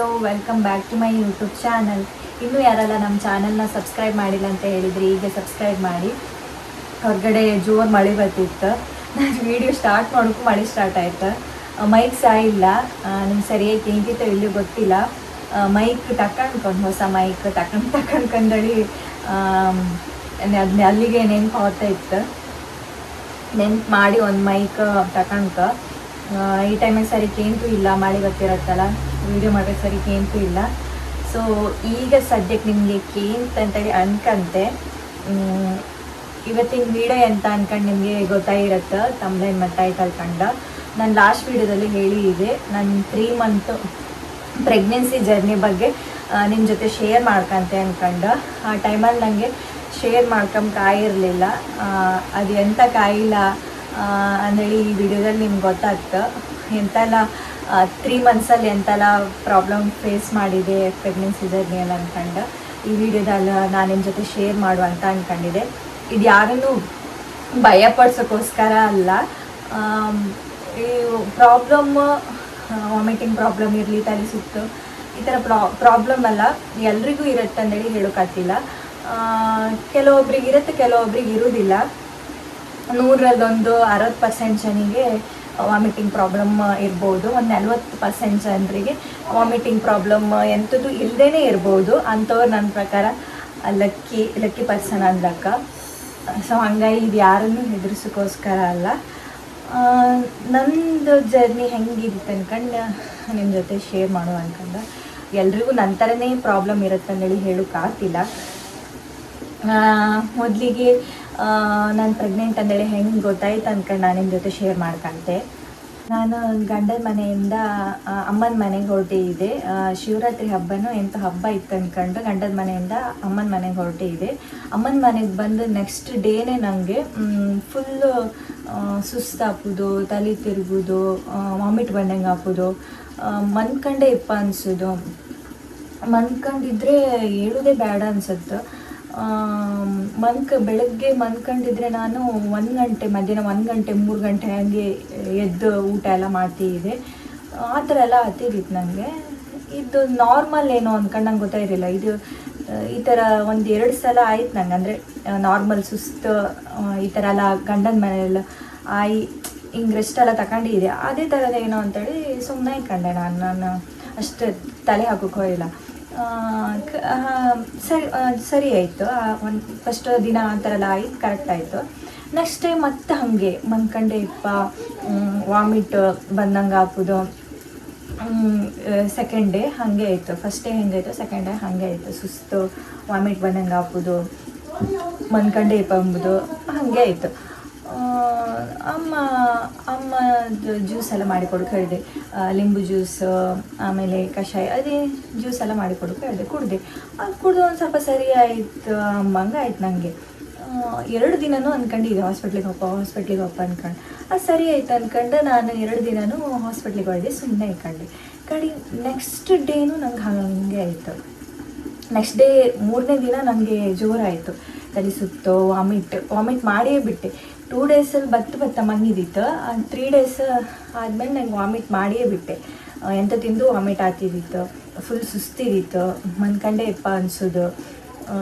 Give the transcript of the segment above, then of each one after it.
Hello welcome back to my YouTube channel ಇನ್ನೂ ಯಾರೆಲ್ಲ ನಮ್ಮ ಚಾನಲ್ನ ಸಬ್ಸ್ಕ್ರೈಬ್ ಮಾಡಿಲ್ಲ ಅಂತ ಹೇಳಿದ್ರಿ ಈಗ ಸಬ್ಸ್ಕ್ರೈಬ್ ಮಾಡಿ. ಹೊರಗಡೆ ಜೋರು ಮಳೆ ಬರ್ತಿತ್ತು. ನಾನು ವಿಡಿಯೋ ಸ್ಟಾರ್ಟ್ ಮಾಡೋಕ್ಕೂ ಮಳೆ ಸ್ಟಾರ್ಟ್ ಆಯಿತು. ಮೈಕ್ ಸಹ ಇಲ್ಲ. ನಿಮ್ಗೆ ಸರಿಯಾಗಿ ಹೆಂಗಿತ್ತು ಇಲ್ಲೂ ಗೊತ್ತಿಲ್ಲ. ಮೈಕ್ ತಕೊಂಡ್ಕೊಂಡು ಹೊಸ ಮೈಕ್ ತಕೊಂಡು ತಕೊಂಡ್ಕೊಂಡಳಿ ಅದನ್ನ ಅಲ್ಲಿಗೆ ನೆನ್ಪು ಹೋಗ್ತಾ ಇತ್ತು. ನೆನ್ಪು ಮಾಡಿ ಒಂದು ಮೈಕ್ ತಕೊಂಡ್ಕ ಈ ಟೈಮಿಗೆ ಸರಿ ಕೇಂತು ಇಲ್ಲ ಮಳೆ ಬರ್ತಿರತ್ತಲ್ಲ. ವಿಡಿಯೋ ಮಾಡೋಕ್ಕೆ ಸರಿ ಕೇಂತು ಇಲ್ಲ. ಸೊ ಈಗ ಸದ್ಯಕ್ಕೆ ನಿಮಗೆ ಕೇಂತ ಅಂತೇಳಿ ಅನ್ಕಂತೆ. ಇವತ್ತಿನ ವಿಡಿಯೋ ಎಂತ ಅನ್ಕಂಡು ನಿಮಗೆ ಗೊತ್ತಾಗಿರುತ್ತೆ? ತಮ್ಮನೇನು ಮತ್ತು ಟೈಟಲ್ ಕಂಡ. ನಾನು ಲಾಸ್ಟ್ ವಿಡಿಯೋದಲ್ಲಿ ಹೇಳಿದೆ ನನ್ನ ತ್ರೀ ಮಂತ್ ಪ್ರೆಗ್ನೆನ್ಸಿ ಜರ್ನಿ ಬಗ್ಗೆ ನಿಮ್ಮ ಜೊತೆ ಶೇರ್ ಮಾಡ್ಕಂತೆ ಅನ್ಕಂಡ. ಆ ಟೈಮಲ್ಲಿ ನನಗೆ ಶೇರ್ ಮಾಡ್ಕೊಂಬಕಾಗಿರಲಿಲ್ಲ ಅದು ಎಂಥ ಕಾಯಿಲ್ಲ ಅಂದೇಳಿ ಈ ವಿಡಿಯೋದಲ್ಲಿ ನಿಮ್ಗೆ ಗೊತ್ತಾಗ್ತು. ಎಂತೆಲ್ಲ ತ್ರೀ ಮಂತ್ಸಲ್ಲಿ ಎಂತೆಲ್ಲ ಪ್ರಾಬ್ಲಮ್ ಫೇಸ್ ಮಾಡಿದೆ ಪ್ರೆಗ್ನೆನ್ಸಿ ಜರ್ನಿಯಲ್ಲಿ ಅಂದ್ಕೊಂಡು ಈ ವಿಡಿಯೋದಲ್ಲಿ ನಾನು ನಿಮ್ಮ ಜೊತೆ ಶೇರ್ ಮಾಡು ಅಂತ ಅಂದ್ಕೊಂಡಿದ್ದೆ ಇದು ಯಾರನ್ನು ಭಯಪಡಿಸೋಕ್ಕೋಸ್ಕರ ಅಲ್ಲ. ಈ ಪ್ರಾಬ್ಲಮ್ ವಾಮಿಟಿಂಗ್ ಪ್ರಾಬ್ಲಮ್ ಇರಲಿ, ತಲೆ ಸುತ್ತು, ಈ ಥರ ಪ್ರಾ ಪ್ರಾಬ್ಲಮ್ ಅಲ್ಲ ಎಲ್ರಿಗೂ ಇರುತ್ತೆ ಅಂದೇಳಿ ಹೇಳೋಕ್ಕಾಗ್ತಿಲ್ಲ ಕೆಲವೊಬ್ರಿಗೆ ಇರುತ್ತೆ, ಕೆಲವೊಬ್ರಿಗೆ ಇರುವುದಿಲ್ಲ ನೂರಲ್ಲೊಂದು ಅರವತ್ತು ಪರ್ಸೆಂಟ್ ಜನಿಗೆ ವಾಮಿಟಿಂಗ್ ಪ್ರಾಬ್ಲಮ್ ಇರ್ಬೋದು. ಒಂದು ನಲ್ವತ್ತು ಪರ್ಸೆಂಟ್ ಜನರಿಗೆ ವಾಮಿಟಿಂಗ್ ಪ್ರಾಬ್ಲಮ್ ಎಂಥದ್ದು ಇಲ್ಲದೇ ಇರ್ಬೋದು. ಅಂಥವ್ರು ನನ್ನ ಪ್ರಕಾರ ಲಕ್ಕಿ ಲಕ್ಕಿ ಪರ್ಸನ್ ಅಂದಕ್ಕ ಸೊ ಹಂಗಾಗಿ ಇದು ಯಾರನ್ನು ಹೆದರ್ಸೋಕ್ಕೋಸ್ಕರ ಅಲ್ಲ. ನಂದು ಜರ್ನಿ ಹೆಂಗಿರುತ್ತೆ ಅನ್ಕಂಡು ನಿಮ್ಮ ಜೊತೆ ಶೇರ್ ಮಾಡುವ ಅನ್ಕಂಡು. ಎಲ್ರಿಗೂ ನನ್ನ ಥರನೇ ಪ್ರಾಬ್ಲಮ್ ಇರುತ್ತೆ ಅಂತೇಳಿ ಹೇಳೋಕ್ಕಾಗ್ತಿಲ್ಲ ಮೊದಲಿಗೆ ನಾನು ಪ್ರೆಗ್ನೆಂಟ್ ಅಂದೇಳಿ ಹೆಂಗೆ ಗೊತ್ತಾಯ್ತು ಅಂದ್ಕೊಂಡು ನಾನು ನಿಮ್ಮ ಜೊತೆ ಶೇರ್ ಮಾಡ್ಕೊಂತೆ. ನಾನು ಗಂಡನ ಮನೆಯಿಂದ ಅಮ್ಮನ ಮನೆಗೆ ಹೊರಟಿದ್ದೆ ಶಿವರಾತ್ರಿ ಹಬ್ಬನೂ ಎಂಥ ಹಬ್ಬ ಇತ್ತು ಅಂದ್ಕೊಂಡು ಗಂಡನ ಮನೆಯಿಂದ ಅಮ್ಮನ ಮನೆಗೆ ಹೊರಟಿದ್ದೆ ಅಮ್ಮನ ಮನೆಗೆ ಬಂದು ನೆಕ್ಸ್ಟ್ ಡೇನೇ ನನಗೆ ಫುಲ್ಲು ಸುಸ್ತಾಪುದು ತಲೆ ತಿರುಗೋದು ವಾಮಿಟ್ ಬಂದಂಗೆ ಹಾಕೋದು ಮನ್ಕಂಡೇ ಇಪ್ಪ ಅನಿಸೋದು. ಮನ್ಕಂಡಿದ್ರೆ ಹೇಳೋದೇ ಬೇಡ ಅನ್ಸುತ್ತೆ. ಮನ್ಕ, ಬೆಳಗ್ಗೆ ಮನ್ಕೊಂಡಿದ್ರೆ ನಾನು ಒಂದು ಗಂಟೆ, ಮಧ್ಯಾಹ್ನ ಒಂದು ಗಂಟೆ, ಮೂರು ಗಂಟೆ ಹಾಗೆ ಎದ್ದು ಊಟ ಎಲ್ಲ ಮಾಡ್ತಿದ್ದೆ. ಆ ಥರ ಎಲ್ಲ ಹತ್ತಿದಿತ್ತು ನನಗೆ ಇದು ನಾರ್ಮಲ್ ಏನೋ ಅಂದ್ಕೊಂಡು ನಂಗೆ ಗೊತ್ತಾಯಿರಲಿಲ್ಲ ಇದು ಈ ಥರ ಒಂದು ಎರಡು ಸಲ ಆಯ್ತು ನಂಗೆ. ಅಂದರೆ ನಾರ್ಮಲ್ ಸುಸ್ತು ಈ ಥರ ಎಲ್ಲ ಗಂಡನ ಮನೆಯೆಲ್ಲ ಆಯಿ, ಹಿಂಗೆ ರೆಸ್ಟ್ ಎಲ್ಲ ತಗೊಂಡಿದ್ದೆ ಅದೇ ಥರದ ಏನೋ ಅಂತೇಳಿ ಸುಮ್ಮನೆ ಇಟ್ಕೊಂಡೆ ನಾನು. ನಾನು ಅಷ್ಟು ತಲೆ ಹಾಕೋಕೆ ಹೋಗಿಲ್ಲ ಸರಿ ಸರಿ ಆಯಿತು. ಒಂದು ಫಸ್ಟ್ ದಿನ ಆ ಥರ ಎಲ್ಲ ಆಯ್ತು ಕರೆಕ್ಟ್ ಆಯಿತು. ನೆಕ್ಸ್ಟ್ ಡೇ ಮತ್ತೆ ಹಾಗೆ, ಮನ್ಕಂಡೆ ಇಪ್ಪ ವಾಮಿಟ್ ಬಂದಂಗೆ ಹಾಕೋದು ಸೆಕೆಂಡ್ ಡೇ ಹಾಗೆ ಆಯಿತು. ಫಸ್ಟ್ ಡೇ ಹೆಂಗಾಯಿತು ಸೆಕೆಂಡ್ ಡೇ ಹಾಗೆ ಆಯಿತು. ಸುಸ್ತು ವಾಮಿಟ್ ಬಂದಂಗೆ ಹಾಕೋದು ಮನ್ಕಂಡೆ ಇಪ್ಪ ಅಂಬುದು ಹಾಗೆ ಆಯಿತು. ಅಮ್ಮ ಅಮ್ಮ ಜ್ಯೂಸ್ ಎಲ್ಲ ಮಾಡಿಕೊಡೋಕೆ ಹೇಳಿದೆ ಲಿಂಬು ಜ್ಯೂಸ್ ಆಮೇಲೆ ಕಷಾಯ, ಅದೇ ಜ್ಯೂಸ್ ಎಲ್ಲ ಮಾಡಿಕೊಡೋಕೆ ಹೇಳಿದೆ ಕುಡಿದೆ. ಅದು ಕುಡಿದು ಒಂದು ಸ್ವಲ್ಪ ಸರಿ ಆಯಿತು ಅಮ್ಮಂಗೆ ಆಯ್ತು ನನಗೆ ಎರಡು ದಿನವೂ ಅಂದ್ಕೊಂಡಿದ್ದೆ ಹಾಸ್ಪಿಟ್ಲಿಗೆ ಹೋಗಪ್ಪ ಹಾಸ್ಪಿಟ್ಲಿಗೆ ಹೋಗಪ್ಪ ಅಂದ್ಕೊಂಡು ಅದು ಸರಿ ಆಯ್ತು ಅಂದ್ಕೊಂಡು ನಾನು ಎರಡು ದಿನವೂ ಹಾಸ್ಪಿಟ್ಲಿಗೆ ಹೊಡೆದೆ ಸುಮ್ಮನೆ ಇಟ್ಕೊಂಡೆ ಕಡಿ ನೆಕ್ಸ್ಟ್ ಡೇನೂ ನಂಗೆ ಹಾಗೆ ಆಯಿತು. ನೆಕ್ಸ್ಟ್ ಡೇ ಮೂರನೇ ದಿನ ನನಗೆ ಜೋರಾಯಿತು. ತಲೆ ಸುತ್ತು ವಾಮಿಟ್ ವಾಮಿಟ್ ಮಾಡಿಯೇ ಬಿಟ್ಟೆ. ಟೂ ಡೇಸಲ್ಲಿ ಬತ್ತು ಬತ್ತ ಮಂಗಿದಿತ್ತು. ತ್ರೀ ಡೇಸ್ ಆದಮೇಲೆ ನಂಗೆ ವಾಮಿಟ್ ಮಾಡಿಯೇ ಬಿಟ್ಟೆ. ಎಂಥ ತಿಂದು ವಾಮಿಟ್ ಆತಿದ್ದಿತ್ತು ಫುಲ್ ಸುಸ್ತಿದಿತ್ತು. ಮನ್ಕಂಡೆ ಇಪ್ಪ ಅನ್ಸೋದು.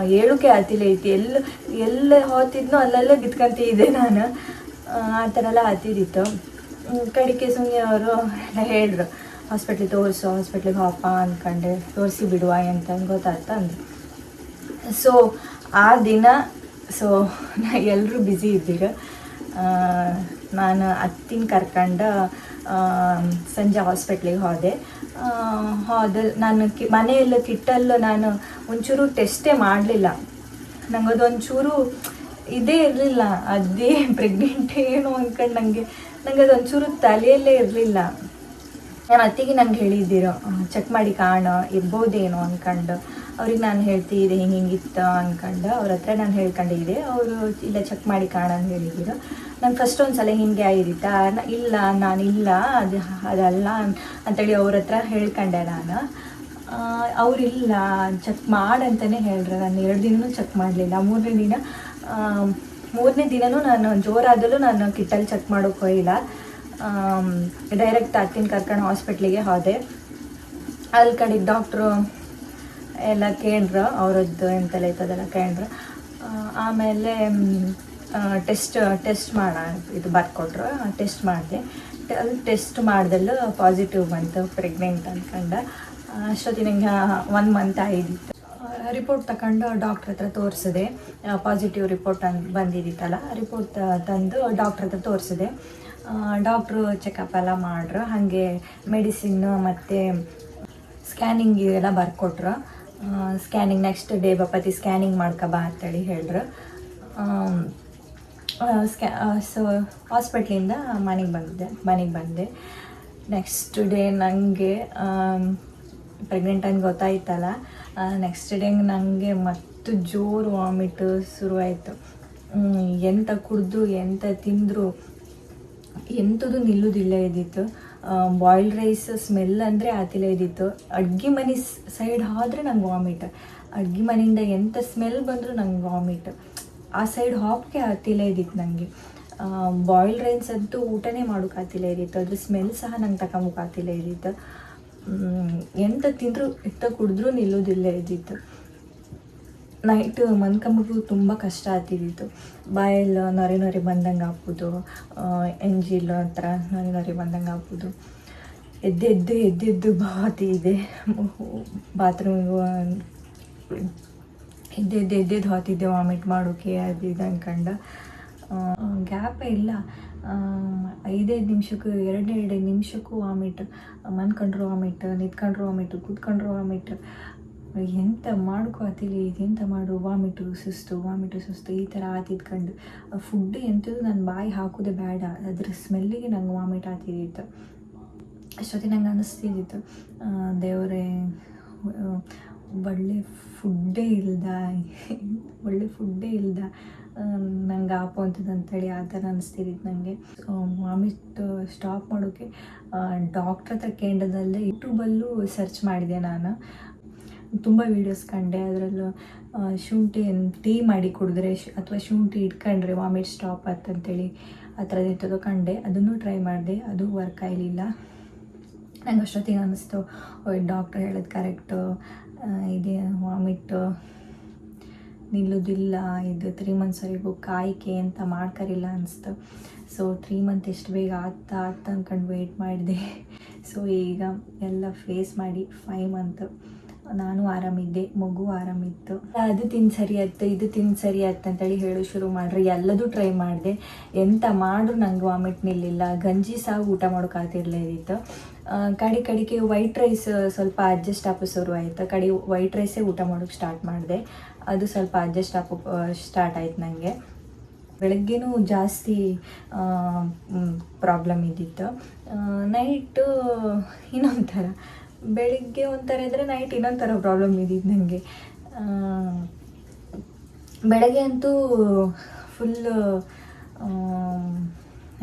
ಹೇಳೋಕೆ ಆಗ್ತಿಲ್ಲ ಐತಿ ಎಲ್ಲ ಎಲ್ಲ ಹೋತಿದ್ನೋ ಅಲ್ಲೆಲ್ಲ ಬಿತ್ಕೊಂತಿದ್ದೆ ನಾನು. ಆ, ಥರ ಎಲ್ಲ ಆತಿದ್ದಿತ್ತು ಕಡಿಕೆ ಸುಮ್ಮನೆ ಅವರು ಎಲ್ಲ ಹೇಳಿದ್ರು ಹಾಸ್ಪಿಟ್ಲಿಗೆ ತೋರಿಸು ಹಾಸ್ಪಿಟ್ಲಿಗೆ ಹೋಗಪ್ಪ ಅಂದ್ಕೊಂಡೆ ತೋರಿಸಿ ಬಿಡುವ ಅಂತ ಗೊತ್ತಾಯ್ತು ಅಂದರು. ಸೊ ಆ ದಿನ ಸೊ ಎಲ್ಲರೂ ಬ್ಯುಸಿ ಇದ್ದೀರ. ನಾನು ಅತ್ತಿನ ಕರ್ಕೊಂಡು ಸಂಜೆ ಹಾಸ್ಪಿಟ್ಲಿಗೆ ಹೋದೆ. ಹೋದ, ನಾನು ಕಿ, ಮನೆಯಲ್ಲ ಕಿಟ್ಟಲ್ಲು ನಾನು ಒಂಚೂರು ಟೆಸ್ಟೇ ಮಾಡಲಿಲ್ಲ. ನಂಗದೊಂಚೂರು ಇದೇ ಇರಲಿಲ್ಲ. ಅದೇ ಪ್ರೆಗ್ನೆಂಟ್ ಏನು ಅಂದ್ಕೊಂಡು ನನಗೆ ನನಗೆ ಅದೊಂಚೂರು ತಲೆಯಲ್ಲೇ ಇರಲಿಲ್ಲ. ನಾನು ಅತ್ತಿಗೆ ನಂಗೆ ಹೇಳಿದ್ದೀರೋ ಚೆಕ್ ಮಾಡಿ ಕಾಣ, ಇರ್ಬೋದೇನೋ ಅಂದ್ಕೊಂಡು ಅವ್ರಿಗೆ ನಾನು ಹೇಳ್ತಿದ್ದೆ ಹಿಂಗೆ ಹಿಂಗಿತ್ತು ಅಂದ್ಕೊಂಡು ಅವ್ರ ಹತ್ರ ನಾನು ಹೇಳ್ಕೊಂಡಿದ್ದೆ ಅವರು ಇಲ್ಲ ಚೆಕ್ ಮಾಡಿ ಕಾಣ ಅಂತ ಹೇಳಿದ್ರು. ನಾನು ಫಸ್ಟ್ ಒಂದು ಸಲ ಹಿಂಗೆ ಆಗಿದ್ದಿತ್ತಾ. ಇಲ್ಲ, ನಾನು ಇಲ್ಲ, ಅದು, ಅದಲ್ಲ ಅಂತೇಳಿ ಅವ್ರ ಹತ್ರ ಹೇಳ್ಕೊಂಡೆ ನಾನು. ಅವರಿಲ್ಲ ಚೆಕ್ ಚೆಕ್ ಮಾಡಂತಲೇ ಹೇಳ್ರು. ನಾನು ಎರಡು ದಿನವೂ ಚೆಕ್ ಮಾಡಲಿಲ್ಲ. ಮೂರನೇ ದಿನ ಮೂರನೇ ದಿನವೂ ನಾನು ಜೋರಾದಲ್ಲೂ ನಾನು ಕಿಟ್ಟಲ್ಲಿ ಚೆಕ್ ಮಾಡೋಕ್ಕೆ ಹೋಗಿಲ್ಲ. ಡೈರೆಕ್ಟ್ ಅತ್ತಿನ ಕರ್ಕೊಂಡು ಹಾಸ್ಪಿಟ್ಲಿಗೆ ಹೋದೆ. ಅಲ್ಲಿ ಕಡೆಗೆ ಡಾಕ್ಟ್ರು ಎಲ್ಲ ಕೇಂದ್ರ, ಅವರದ್ದು ಎಂತೆಲ್ಲ ಇತ್ತದೆಲ್ಲ ಕೇಂದ್ರ ಆಮೇಲೆ ಟೆಸ್ಟ್ ಟೆಸ್ಟ್ ಮಾಡ, ಇದು ಬರ್ಕೊಟ್ರು ಟೆಸ್ಟ್ ಮಾಡಿದೆ. ಅದು ಟೆಸ್ಟ್ ಮಾಡ್ದಲ್ಲೂ ಪಾಸಿಟಿವ್ ಬಂತು ಪ್ರೆಗ್ನೆಂಟ್ ಅಂದ್ಕೊಂಡು ಅಷ್ಟೊತ್ತಿಗೆ ನಂಗೆ ಒನ್ ಮಂತ್ ಆಗಿದ್ದಿತ್ತು. ರಿಪೋರ್ಟ್ ತಗೊಂಡು ಡಾಕ್ಟ್ರ್ ಹತ್ರ ತೋರಿಸಿದೆ. ಪಾಸಿಟಿವ್ ರಿಪೋರ್ಟ್ ಅಂತ ಬಂದಿದ್ದಿತ್ತಲ್ಲ ರಿಪೋರ್ಟ್ ತಂದು ಡಾಕ್ಟ್ರ್ ಹತ್ರ ತೋರಿಸಿದೆ. ಡಾಕ್ಟ್ರು ಚೆಕಪ್ ಎಲ್ಲ ಮಾಡ್ರು, ಹಾಗೆ ಮೆಡಿಸಿನ್ನು ಮತ್ತು ಸ್ಕ್ಯಾನಿಂಗ್ ಎಲ್ಲ ಬರ್ಕೊಟ್ರು. ಸ್ಕ್ಯಾನಿಂಗ್ ನೆಕ್ಸ್ಟ್ ಡೇ ಬಪತಿ ಸ್ಕ್ಯಾನಿಂಗ್ ಮಾಡ್ಕೊಬಾ ಅಂತೇಳಿ ಹೇಳಿದ್ರು. ಸ್ಕ್ಯಾ ಸೊ ಹಾಸ್ಪಿಟ್ಲಿಂದ ಮನೆಗೆ ಬಂದಿದ್ದೆ ಮನೆಗೆ ಬಂದೆ. ನೆಕ್ಸ್ಟ್ ಡೇ ನನಗೆ ಪ್ರೆಗ್ನೆಂಟ್ ಅಂತ ಗೊತ್ತಾಯ್ತಲ್ಲ. ನೆಕ್ಸ್ಟ್ ಡೇ ನನಗೆ ಮತ್ತು ಜೋರು ವಾಮಿಟ್ ಶುರುವಾಯಿತು. ಎಂತ ಕುಡಿದು, ಎಂತ ತಿಂದರು ಎಂಥದ್ದು ನಿಲ್ಲೋದಿಲ್ಲ ಇದ್ದಿತ್ತು. ಬಾಯ್ಲ್ಡ್ ರೈಸ್ ಸ್ಮೆಲ್ ಅಂದರೆ ಆತಿಲ್ಲ ಇದ್ದಿತ್ತು ಅಡ್ಗೆ ಮನೆ ಸೈಡ್ ಆದ್ರೆ ನಂಗೆ ವಾಮಿಟ್ ಅಡ್ಗೆ ಮನೆಯಿಂದ ಎಂಥ ಸ್ಮೆಲ್ ಬಂದರೂ ನಂಗೆ ವಾಮಿಟ್ ಆ ಸೈಡ್ ಹಾಪ್ಗೆ ಆತಿಲ್ಲ ಇದ್ದಿತ್ತು ನನಗೆ ಬಾಯ್ಲ್ಡ್ ರೈಸ್ ಅಂತೂ ಊಟನೇ ಮಾಡೋಕ್ಕಾತಿಲ್ಲ ಇದ್ದಿತ್ತು ಅದ್ರ ಸ್ಮೆಲ್ ಸಹ ನಂಗೆ ತಗೊಂಬೋಕಾತಿಲ್ಲ ಇದ್ದಿತ್ತು ಎಂಥ ತಿಂದರೂ ಎತ್ತ ಕುಡಿದ್ರೂ ನಿಲ್ಲೋದಿಲ್ಲ ಇದ್ದಿತ್ತು ನೈಟ್ ಮನ್ಕಂಬು ತುಂಬ ಕಷ್ಟ ಆಗ್ತಿದ್ದಿತ್ತು ಬಾಯಲ್ಲಿ ನೊರೆ ನೊರೆ ಬಂದಂಗೆ ಹಾಕ್ಬೋದು ಎಂಜಿಲ್ ಹತ್ರ ನೊರೆ ನೊರೆ ಬಂದಂಗೆ ಹಾಕ್ಬೋದು ಎದ್ದೆದ್ದು ಎದ್ದೆದ್ದು ಬಾತಿ ಇದೆ. ಬಾತ್ರೂಮಿಗೆ ಎದ್ದೆದ್ದು ಎದ್ದೆದ್ದು ಹಾತಿದ್ದೆ ವಾಮಿಟ್ ಮಾಡೋಕೆ ಅದು ಇದು ಅನ್ಕಂಡು. ಗ್ಯಾಪೇ ಇಲ್ಲ. ಐದೈದು ನಿಮಿಷಕ್ಕೂ ಎರಡು ಎರಡು ನಿಮಿಷಕ್ಕೂ ವಾಮಿಟ್, ಮನ್ಕೊಂಡ್ರು ವಾಮಿಟ್, ನಿಂತ್ಕೊಂಡ್ರು ವಾಮಿಟ್, ಕೂತ್ಕೊಂಡ್ರು ವಾಮಿಟ್. ಎಂತ ಮಾಡ್ಕೊ ಆತಿಲಿ ಇದೆಂತ ಮಾಡು ವಾಮಿಟು ಸುಸ್ತು ವಾಮಿಟು ಸುಸ್ತು, ಈ ಥರ ಆತಿದ್ಕೊಂಡು ಫುಡ್ ಎಂಥದ್ದು ನಾನು ಬಾಯಿ ಹಾಕೋದೇ ಬೇಡ, ಅದ್ರ ಸ್ಮೆಲ್ಲಿಗೆ ನಂಗೆ ವಾಮಿಟ್ ಆತಿದ್ದು ಅಷ್ಟೊತ್ತಿಗೆ ನಂಗೆ ಅನ್ನಿಸ್ತಿದ್ದಿತ್ತು ದೇವರೇ, ಒಳ್ಳೆ ಫುಡ್ಡೇ ಇಲ್ದ, ಒಳ್ಳೆ ಫುಡ್ಡೇ ಇಲ್ದ ನಂಗೆ ಆಪು ಅಂತೇಳಿ ಆ ಥರ ಅನಿಸ್ತಿದ್ದಿತ್ತು ನನಗೆ ವಾಮಿಟ್ ಸ್ಟಾಪ್ ಮಾಡೋಕ್ಕೆ ಡಾಕ್ಟ್ರ್ ಹತ್ರ ಕೇಂದ್ರದಲ್ಲೇ ಯೂಟ್ಯೂಬಲ್ಲೂ ಸರ್ಚ್ ಮಾಡಿದೆ ನಾನು. ತುಂಬ ವೀಡಿಯೋಸ್ ಕಂಡೆ. ಅದರಲ್ಲೂ ಶುಂಠಿ ಟೀ ಮಾಡಿ ಕುಡಿದ್ರೆ ಅಥವಾ ಶುಂಠಿ ಇಟ್ಕೊಂಡ್ರೆ ವಾಮಿಟ್ ಸ್ಟಾಪ್ ಅಂತಂತೇಳಿ ಆ ಥರದ್ದು ಕಂಡೆ. ಅದನ್ನು ಟ್ರೈ ಮಾಡಿದೆ. ಅದು ವರ್ಕ್ ಆಗಲಿಲ್ಲ. ನಂಗೆ ಅಷ್ಟೊತ್ತಿಗೆ ಅನ್ನಿಸ್ತು ಡಾಕ್ಟರ್ ಹೇಳೋದು ಕರೆಕ್ಟು ಇದೆ ವಾಮಿಟ್ ನಿಲ್ಲೋದಿಲ್ಲ. ಇದು ತ್ರೀ ಮಂತ್ಸ್ವರೆಗೂ ಕಾಯಿಕೆ ಅಂತ ಮಾಡ್ಕರಿಲ್ಲ ಅನಿಸ್ತು ಸೊ ತ್ರೀ ಮಂತ್ ಎಷ್ಟು ಬೇಗ ಆತ ಆತ ಅಂದ್ಕೊಂಡು ವೆಯ್ಟ್ ಮಾಡಿದೆ. ಸೊ ಈಗ ಎಲ್ಲ ಫೇಸ್ ಮಾಡಿ ಫೈವ್ ಮಂತ್ ನಾನು ಆರಾಮಿದ್ದೆ, ಮಗು ಆರಾಮಿತ್ತು. ಅದು ತಿನ್ ಸರಿ ಆಯ್ತು, ಇದು ತಿನ್ ಸರಿ ಆಯ್ತು ಅಂತೇಳಿ ಹೇಳು ಶುರು ಮಾಡ್ರಿ. ಎಲ್ಲದೂ ಟ್ರೈ ಮಾಡಿದೆ. ಎಂತ ಮಾಡ್ರು ನಂಗೆ ವಾಮಿಟ್ ನಿಲ್ಲಿಲ್ಲ. ಗಂಜಿ ಸಹ ಊಟ ಮಾಡೋಕ್ಕಾಗ್ತಿರ್ಲಿತ್ತು ಕಡೆ ಕಡೆಗೆ ವೈಟ್ ರೈಸ್ ಸ್ವಲ್ಪ ಅಡ್ಜಸ್ಟ್ ಆಗೋ ಶುರು ಆಯಿತು. ಕಡೆ ವೈಟ್ ರೈಸೇ ಊಟ ಮಾಡೋಕ್ಕೆ ಸ್ಟಾರ್ಟ್ ಮಾಡಿದೆ. ಅದು ಸ್ವಲ್ಪ ಅಡ್ಜಸ್ಟ್ ಆಪ್ ಸ್ಟಾರ್ಟ್ ಆಯ್ತು ನನಗೆ ಬೆಳಗ್ಗೆನೂ ಜಾಸ್ತಿ ಪ್ರಾಬ್ಲಮ್ ಇದ್ದಿತ್ತು. ನೈಟು ಇನ್ನೊಂಥರ ಥರ. ಬೆಳಿಗ್ಗೆ ಒಂಥರ ಇದ್ದರೆ ನೈಟ್ ಇನ್ನೊಂದು ಥರ ಪ್ರಾಬ್ಲಮ್ ಇದ್ದಿದ್ದು ನನಗೆ ಬೆಳಗ್ಗೆ ಅಂತೂ ಫುಲ್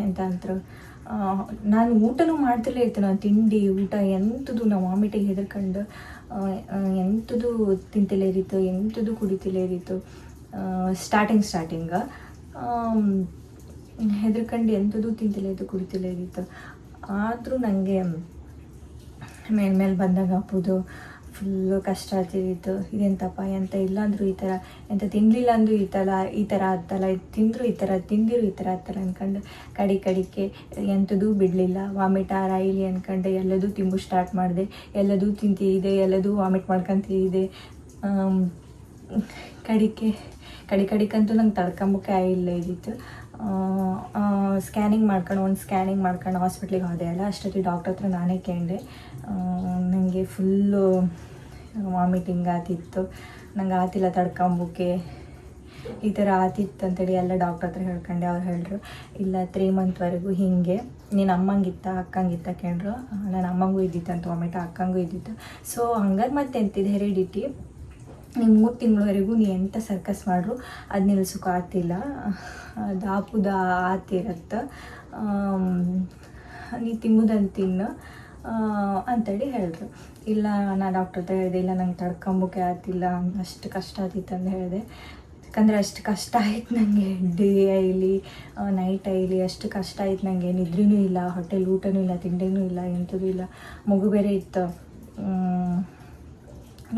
ಎಂತ ಅಂತಾರೆ? ನಾನು ಊಟನೂ ಮಾಡ್ತಿಲ್ಲ ಇರ್ತೀನಿ ನಾನು ತಿಂಡಿ, ಊಟ ಎಂಥದ್ದು ನಾ ವಾಮಿಟಿಗೆ ಹೆದರ್ಕೊಂಡು ಎಂಥದ್ದು ತಿಂತಲೇ ಇರಿತು ಎಂಥದ್ದು ಕುಡಿತಲೇ ಇರಿತು ಸ್ಟಾರ್ಟಿಂಗ್ ಸ್ಟಾರ್ಟಿಂಗ ಹೆದರ್ಕೊಂಡು ಎಂಥದ್ದು ತಿಂತಲೇ ಇತ್ತು ಕುಡಿತಲೇ ಇರಿತು ಆದರೂ ನನಗೆ ಮೇಲ್ಮೇಲೆ ಬಂದಾಗ ಹಾಕೋದು ಫುಲ್ಲು ಕಷ್ಟ ಆಗ್ತಿದ್ದಿತ್ತು ಇದೆಂತಪ್ಪ, ಎಂತ ಇಲ್ಲಾಂದರೂ ಈ ಥರ, ಎಂತ ತಿನ್ನಲಿಲ್ಲ ಅಂದರೂ ಈ ಥರ ಈ ಥರ ಆಗ್ತಲ್ಲ ತಿಂದರೂ ಈ ಥರ ತಿಂದಿರು ಈ ಥರ ಆಗ್ತಲ್ಲ ಅಂದ್ಕೊಂಡು ಕಡಿ ಕಡಿಕೆ ಎಂಥದೂ ಬಿಡಲಿಲ್ಲ. ವಾಮಿಟ್ ಆರಾಯಿಲಿ ಅಂದ್ಕೊಂಡು ಎಲ್ಲದೂ ತಿಂಬು ಸ್ಟಾರ್ಟ್ ಮಾಡಿದೆ. ಎಲ್ಲದೂ ತಿಂತಿದೆ, ಎಲ್ಲದೂ ವಾಮಿಟ್ ಮಾಡ್ಕೊಂತಿದೆ. ಕಡಿಕೆ, ಕಡಿ ಕಡಿಕಂತೂ ನಂಗೆ ತಡ್ಕೊಂಬಕ್ಕೆ ಆಗಿಲ್ಲ ಇದ್ದಿತ್ತು ಸ್ಕ್ಯಾನಿಂಗ್ ಮಾಡ್ಕೊಂಡು, ಒಂದು ಸ್ಕ್ಯಾನಿಂಗ್ ಮಾಡ್ಕೊಂಡು ಹಾಸ್ಪಿಟ್ಲಿಗೆ ಹೋದೆ ಅಲ್ಲ, ಅಷ್ಟೊತ್ತಿಗೆ ಡಾಕ್ಟರ್ ಹತ್ರ ನಾನೇ ಕೇಳಿದೆ. ನನಗೆ ಫುಲ್ಲು ವಾಮಿಟಿಂಗ್ ಆತಿತ್ತು ನಂಗೆ ಆತಿಲ್ಲ ತಡ್ಕೊಂಬಕ್ಕೆ ಈ ಥರ ಆತಿತ್ತು ಅಂತೇಳಿ ಎಲ್ಲ ಡಾಕ್ಟರ್ ಹತ್ರ ಹೇಳ್ಕೊಂಡೆ. ಅವ್ರು ಹೇಳಿದ್ರು ಇಲ್ಲ ತ್ರೀ ಮಂತ್ವರೆಗೂ ಹೀಗೆ. ನೀನು ಅಮ್ಮಂಗಿತ್ತ, ಅಕ್ಕಂಗಿತ್ತ ಕೇಳ್ರು. ನನ್ನ ಅಮ್ಮಂಗೂ ಇದ್ದಿತ್ತಂತ ವಾಮಿಟ ಅಕ್ಕಂಗೂ ಇದ್ದಿತ್ತು ಸೊ ಹಂಗಾಗಿ ಮತ್ತೆ ಎಂತಿದೆ ಹೆರಿಡಿಟಿ ನೀವು ಮೂರು ತಿಂಗಳವರೆಗೂ ನೀ ಎಂಥ ಸರ್ಕಸ್ ಮಾಡ್ರು, ಅದು ನಿಲ್ಸೋಕೆ ಆತಿಲ್ಲ ಅದು ಆಪುದ ಆತಿರತ್ತೆ. ನೀ ತಿಂಬುದಂತ ತಿನ್ನು. ಅಂತೇಳಿ ಹೇಳಿದ್ರು. ಇಲ್ಲ, ನಾ ಡಾಕ್ಟರ್ ಹತ್ರ ಹೇಳಿದೆ, ಇಲ್ಲ, ನಂಗೆ ತಡ್ಕೊಂಬೋಕೆ ಆಗ್ತಿಲ್ಲ ಅಷ್ಟು ಕಷ್ಟ ಆತಿತ್ತು ಅಂತ ಹೇಳಿದೆ. ಯಾಕಂದರೆ ಅಷ್ಟು ಕಷ್ಟ ಆಯ್ತು ನನಗೆ ಡೇ ಆಗಲಿ ನೈಟ್ ಆಗಲಿ ಅಷ್ಟು ಕಷ್ಟ ಆಯ್ತು ನನಗೆ ನಿದ್ರೆನೂ ಇಲ್ಲ ಹೊಟ್ಟೆಲಿ ಊಟನೂ ಇಲ್ಲ, ತಿಂಡಿನೂ ಇಲ್ಲ ಎಂಥದೂ ಇಲ್ಲ. ಮಗು ಬೇರೆ ಇತ್ತು.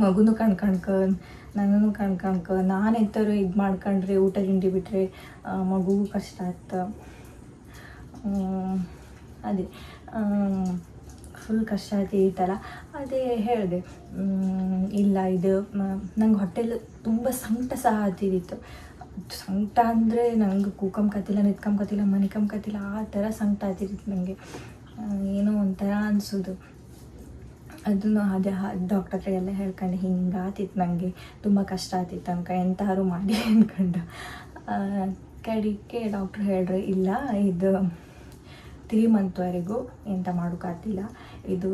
ಮಗುನು ಕಣ್ಕಣ್ಕ ನನಗೂ ಕಣ್ಕಣ್ಕ ನಾನು ಎಂಥವ್ರು ಇದು ಮಾಡ್ಕೊಂಡ್ರೆ, ಊಟ, ತಿಂಡಿ ಬಿಟ್ಟರೆ ಮಗುಗೂ ಕಷ್ಟ ಆಗ್ತ ಅದೇ. ಫುಲ್ ಕಷ್ಟ ಆಗ್ತಿತ್ತಲ್ಲ ಅದೇ ಹೇಳಿದೆ ಇಲ್ಲ ಇದು ನಂಗೆ ಹೊಟ್ಟೆಲಿ ತುಂಬ ಸಂಕಟ ಸಹ ಆತಿದ್ದಿತ್ತು ಸಂಕಟ ಅಂದರೆ ನಂಗೆ ಕೂಕಂಕತ್ತಿಲ್ಲ ನಿತ್ಕೊಂಕತ್ತಿಲ್ಲ ಮನಿಕಂಕತ್ತಿಲ್ಲ ಆ ಥರ ಸಂಕಟ ಆತಿದ್ದಿತ್ತು ನನಗೆ ಏನೋ ಒಂಥರ ಅನಿಸೋದು. ಅದನ್ನು ಅದೇ ಡಾಕ್ಟರ್ ಹತ್ರ ಎಲ್ಲ ಹೇಳ್ಕೊಂಡು, ಹಿಂಗೆ ಆತಿತ್ತು ನನಗೆ ತುಂಬ ಕಷ್ಟ ಆತಿತ್ತು ಅನ್ಕ ಎಂತಾರು ಮಾಡಿ ಅಂದ್ಕೊಂಡು ಕಡಿಕೆ ಡಾಕ್ಟ್ರ್ ಹೇಳ್ರಿ, ಇಲ್ಲ, ಇದು ತ್ರೀ ಮಂತ್ವರೆಗೂ ಎಂತ ಮಾಡೋಕ್ಕಾಗ್ತಿಲ್ಲ ಇದು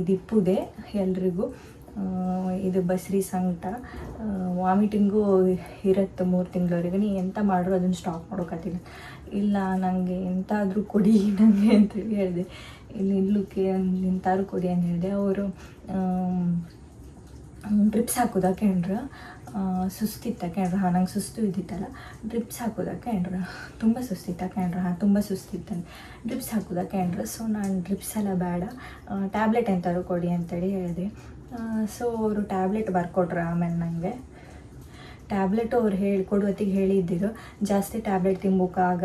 ಇದು ಇಪ್ಪುದೆ ಎಲ್ರಿಗೂ. ಇದು ಬಸ್ರಿ ಸಂಕಟ. ವಾಮಿಟಿಂಗು ಇರುತ್ತೆ ಮೂರು ತಿಂಗಳವರೆಗೆ. ನೀ ಎಂತ ಮಾಡ್ರು ಅದನ್ನು ಸ್ಟಾಪ್ ಮಾಡೋಕತ್ತಿಲ್ಲ ಇಲ್ಲ ನನಗೆ ಎಂತಾದರೂ ಕೊಡಿ ನನಗೆ ಅಂತೇಳಿ ಹೇಳಿದೆ. ಇಲ್ಲಿ ನಿಲ್ಲಕ್ಕೆ ಎಂತಾದ್ರು ಕೊಡಿ ಅಂತ ಹೇಳಿದೆ. ಅವರು ಡ್ರಿಪ್ಸ್ ಹಾಕೋದಾಕೆ ಕೇಳ್ರ ಸುಸ್ತಿತ್ತ ಕ್ಯಾಂಡ್ರ ಹಾಂ, ನಂಗೆ ಸುಸ್ತು ಇದ್ದಿತ್ತಲ್ಲ ಡ್ರಿಪ್ಸ್ ಹಾಕೋದ ಕ್ಯಾಂಡ್ರ ತುಂಬ ಸುಸ್ತಿತ್ತ ಕ್ಯಾಂಡ್ರ ಹಾಂ, ತುಂಬ ಸುಸ್ತಿತ್ತಂತ ಡ್ರಿಪ್ಸ್ ಹಾಕೋದ ಕ್ಯಾಂಡ್ರ ಸೊ ನಾನು ಡ್ರಿಪ್ಸ್ ಎಲ್ಲ ಬೇಡ ಟ್ಯಾಬ್ಲೆಟ್ ಎಂತಾದ್ರು ಕೊಡಿ ಅಂತೇಳಿ ಹೇಳಿದೆ. ಸೊ ಅವರು ಟ್ಯಾಬ್ಲೆಟ್ ಬರ್ಕೊಟ್ರು ಆಮೇಲೆ ನನಗೆ ಟ್ಯಾಬ್ಲೆಟು ಅವ್ರು ಹೇಳಿ, ಕೊಡುವತ್ತಿಗೆ ಹೇಳಿದ್ದಿರು ಜಾಸ್ತಿ ಟ್ಯಾಬ್ಲೆಟ್ ತಿನ್ಬೇಕಾಗ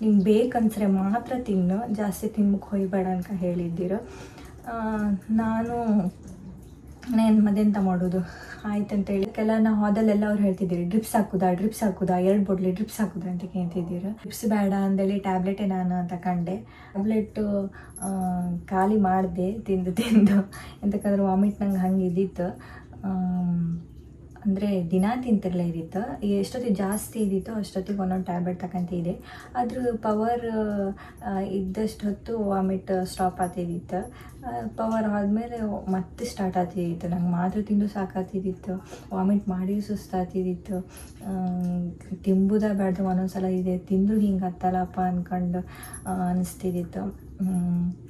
ನಿಮ್ಗೆ ಬೇಕನ್ಸ್ರೆ ಮಾತ್ರ ತಿನ್ನು, ಜಾಸ್ತಿ ತಿನ್ಬೇಕು ಹೊಯ್ಬೇಡ ಅಂತ ಹೇಳಿದ್ದಿರು. ನಾನು ನಾನು ಮದೆಂತ ಮಾಡೋದು ಆಯ್ತು ಅಂತ ಹೇಳಿ ಕೆಲ ನಾವು ಹೋದಲ್ಲೆಲ್ಲ ಅವ್ರು ಹೇಳ್ತಿದ್ದೀರಿ, ಡ್ರಿಪ್ಸ್ ಹಾಕುದಾ ಡ್ರಿಪ್ಸ್ ಹಾಕುದಾ, ಎರಡು ಬೊಡ್ಲಿ ಡ್ರಿಪ್ಸ್ ಹಾಕುದಾ ಅಂತ ಕೇಳ್ತಿದ್ದೀರ? ಡ್ರಿಪ್ಸ್ ಬೇಡ ಅಂದೇಳಿ ಟ್ಯಾಬ್ಲೆಟೇ ನಾನು ತಗೊಂಡೆ ಟ್ಯಾಬ್ಲೆಟ್ ಖಾಲಿ ಮಾಡಿದೆ, ತಿಂದು ತಿಂದು. ಎಂತಕ್ಕಂದ್ರೆ ವಾಮಿಟ್ ನಂಗೆ ಹಂಗೆ ಇದ್ದಿತ್ತು ಅಂದರೆ ದಿನ ತಿಂತಿರಲೇ ಇದ್ದಿತ್ತು ಎಷ್ಟೊತ್ತಿಗೆ ಜಾಸ್ತಿ ಇದ್ದಿತ್ತು ಅಷ್ಟೊತ್ತಿಗೆ ಒಂದೊಂದು ಟ್ಯಾಬ್ಲೆಟ್ ತಗೊಂತಿದ್ದೆ ಅದ್ರ ಪವರ್ ಇದ್ದಷ್ಟು ಹೊತ್ತು ವಾಮಿಟ್ ಸ್ಟಾಪ್ ಆತಿದ್ದಿತ್ತು ಪವರ್ ಆದಮೇಲೆ ಮತ್ತೆ ಸ್ಟಾರ್ಟ್ ಆಗ್ತಿದ್ದಿತ್ತು ನಂಗೆ ಮಾತ್ರ ತಿಂದು ಸಾಕಾಗ್ತಿದ್ದಿತ್ತು ವಾಮಿಟ್ ಮಾಡಿ ಸುಸ್ತಾತಿದ್ದಿತ್ತು ತಿಂಬುದ ಬೇಡ್ದು ಒಂದೊಂದ್ಸಲ ಇದೆ. ತಿಂದರೂ ಹಿಂಗೆ ಹತ್ತಲ್ಲಪ್ಪ ಅಂದ್ಕೊಂಡು ಅನಿಸ್ತಿದ್ದಿತ್ತು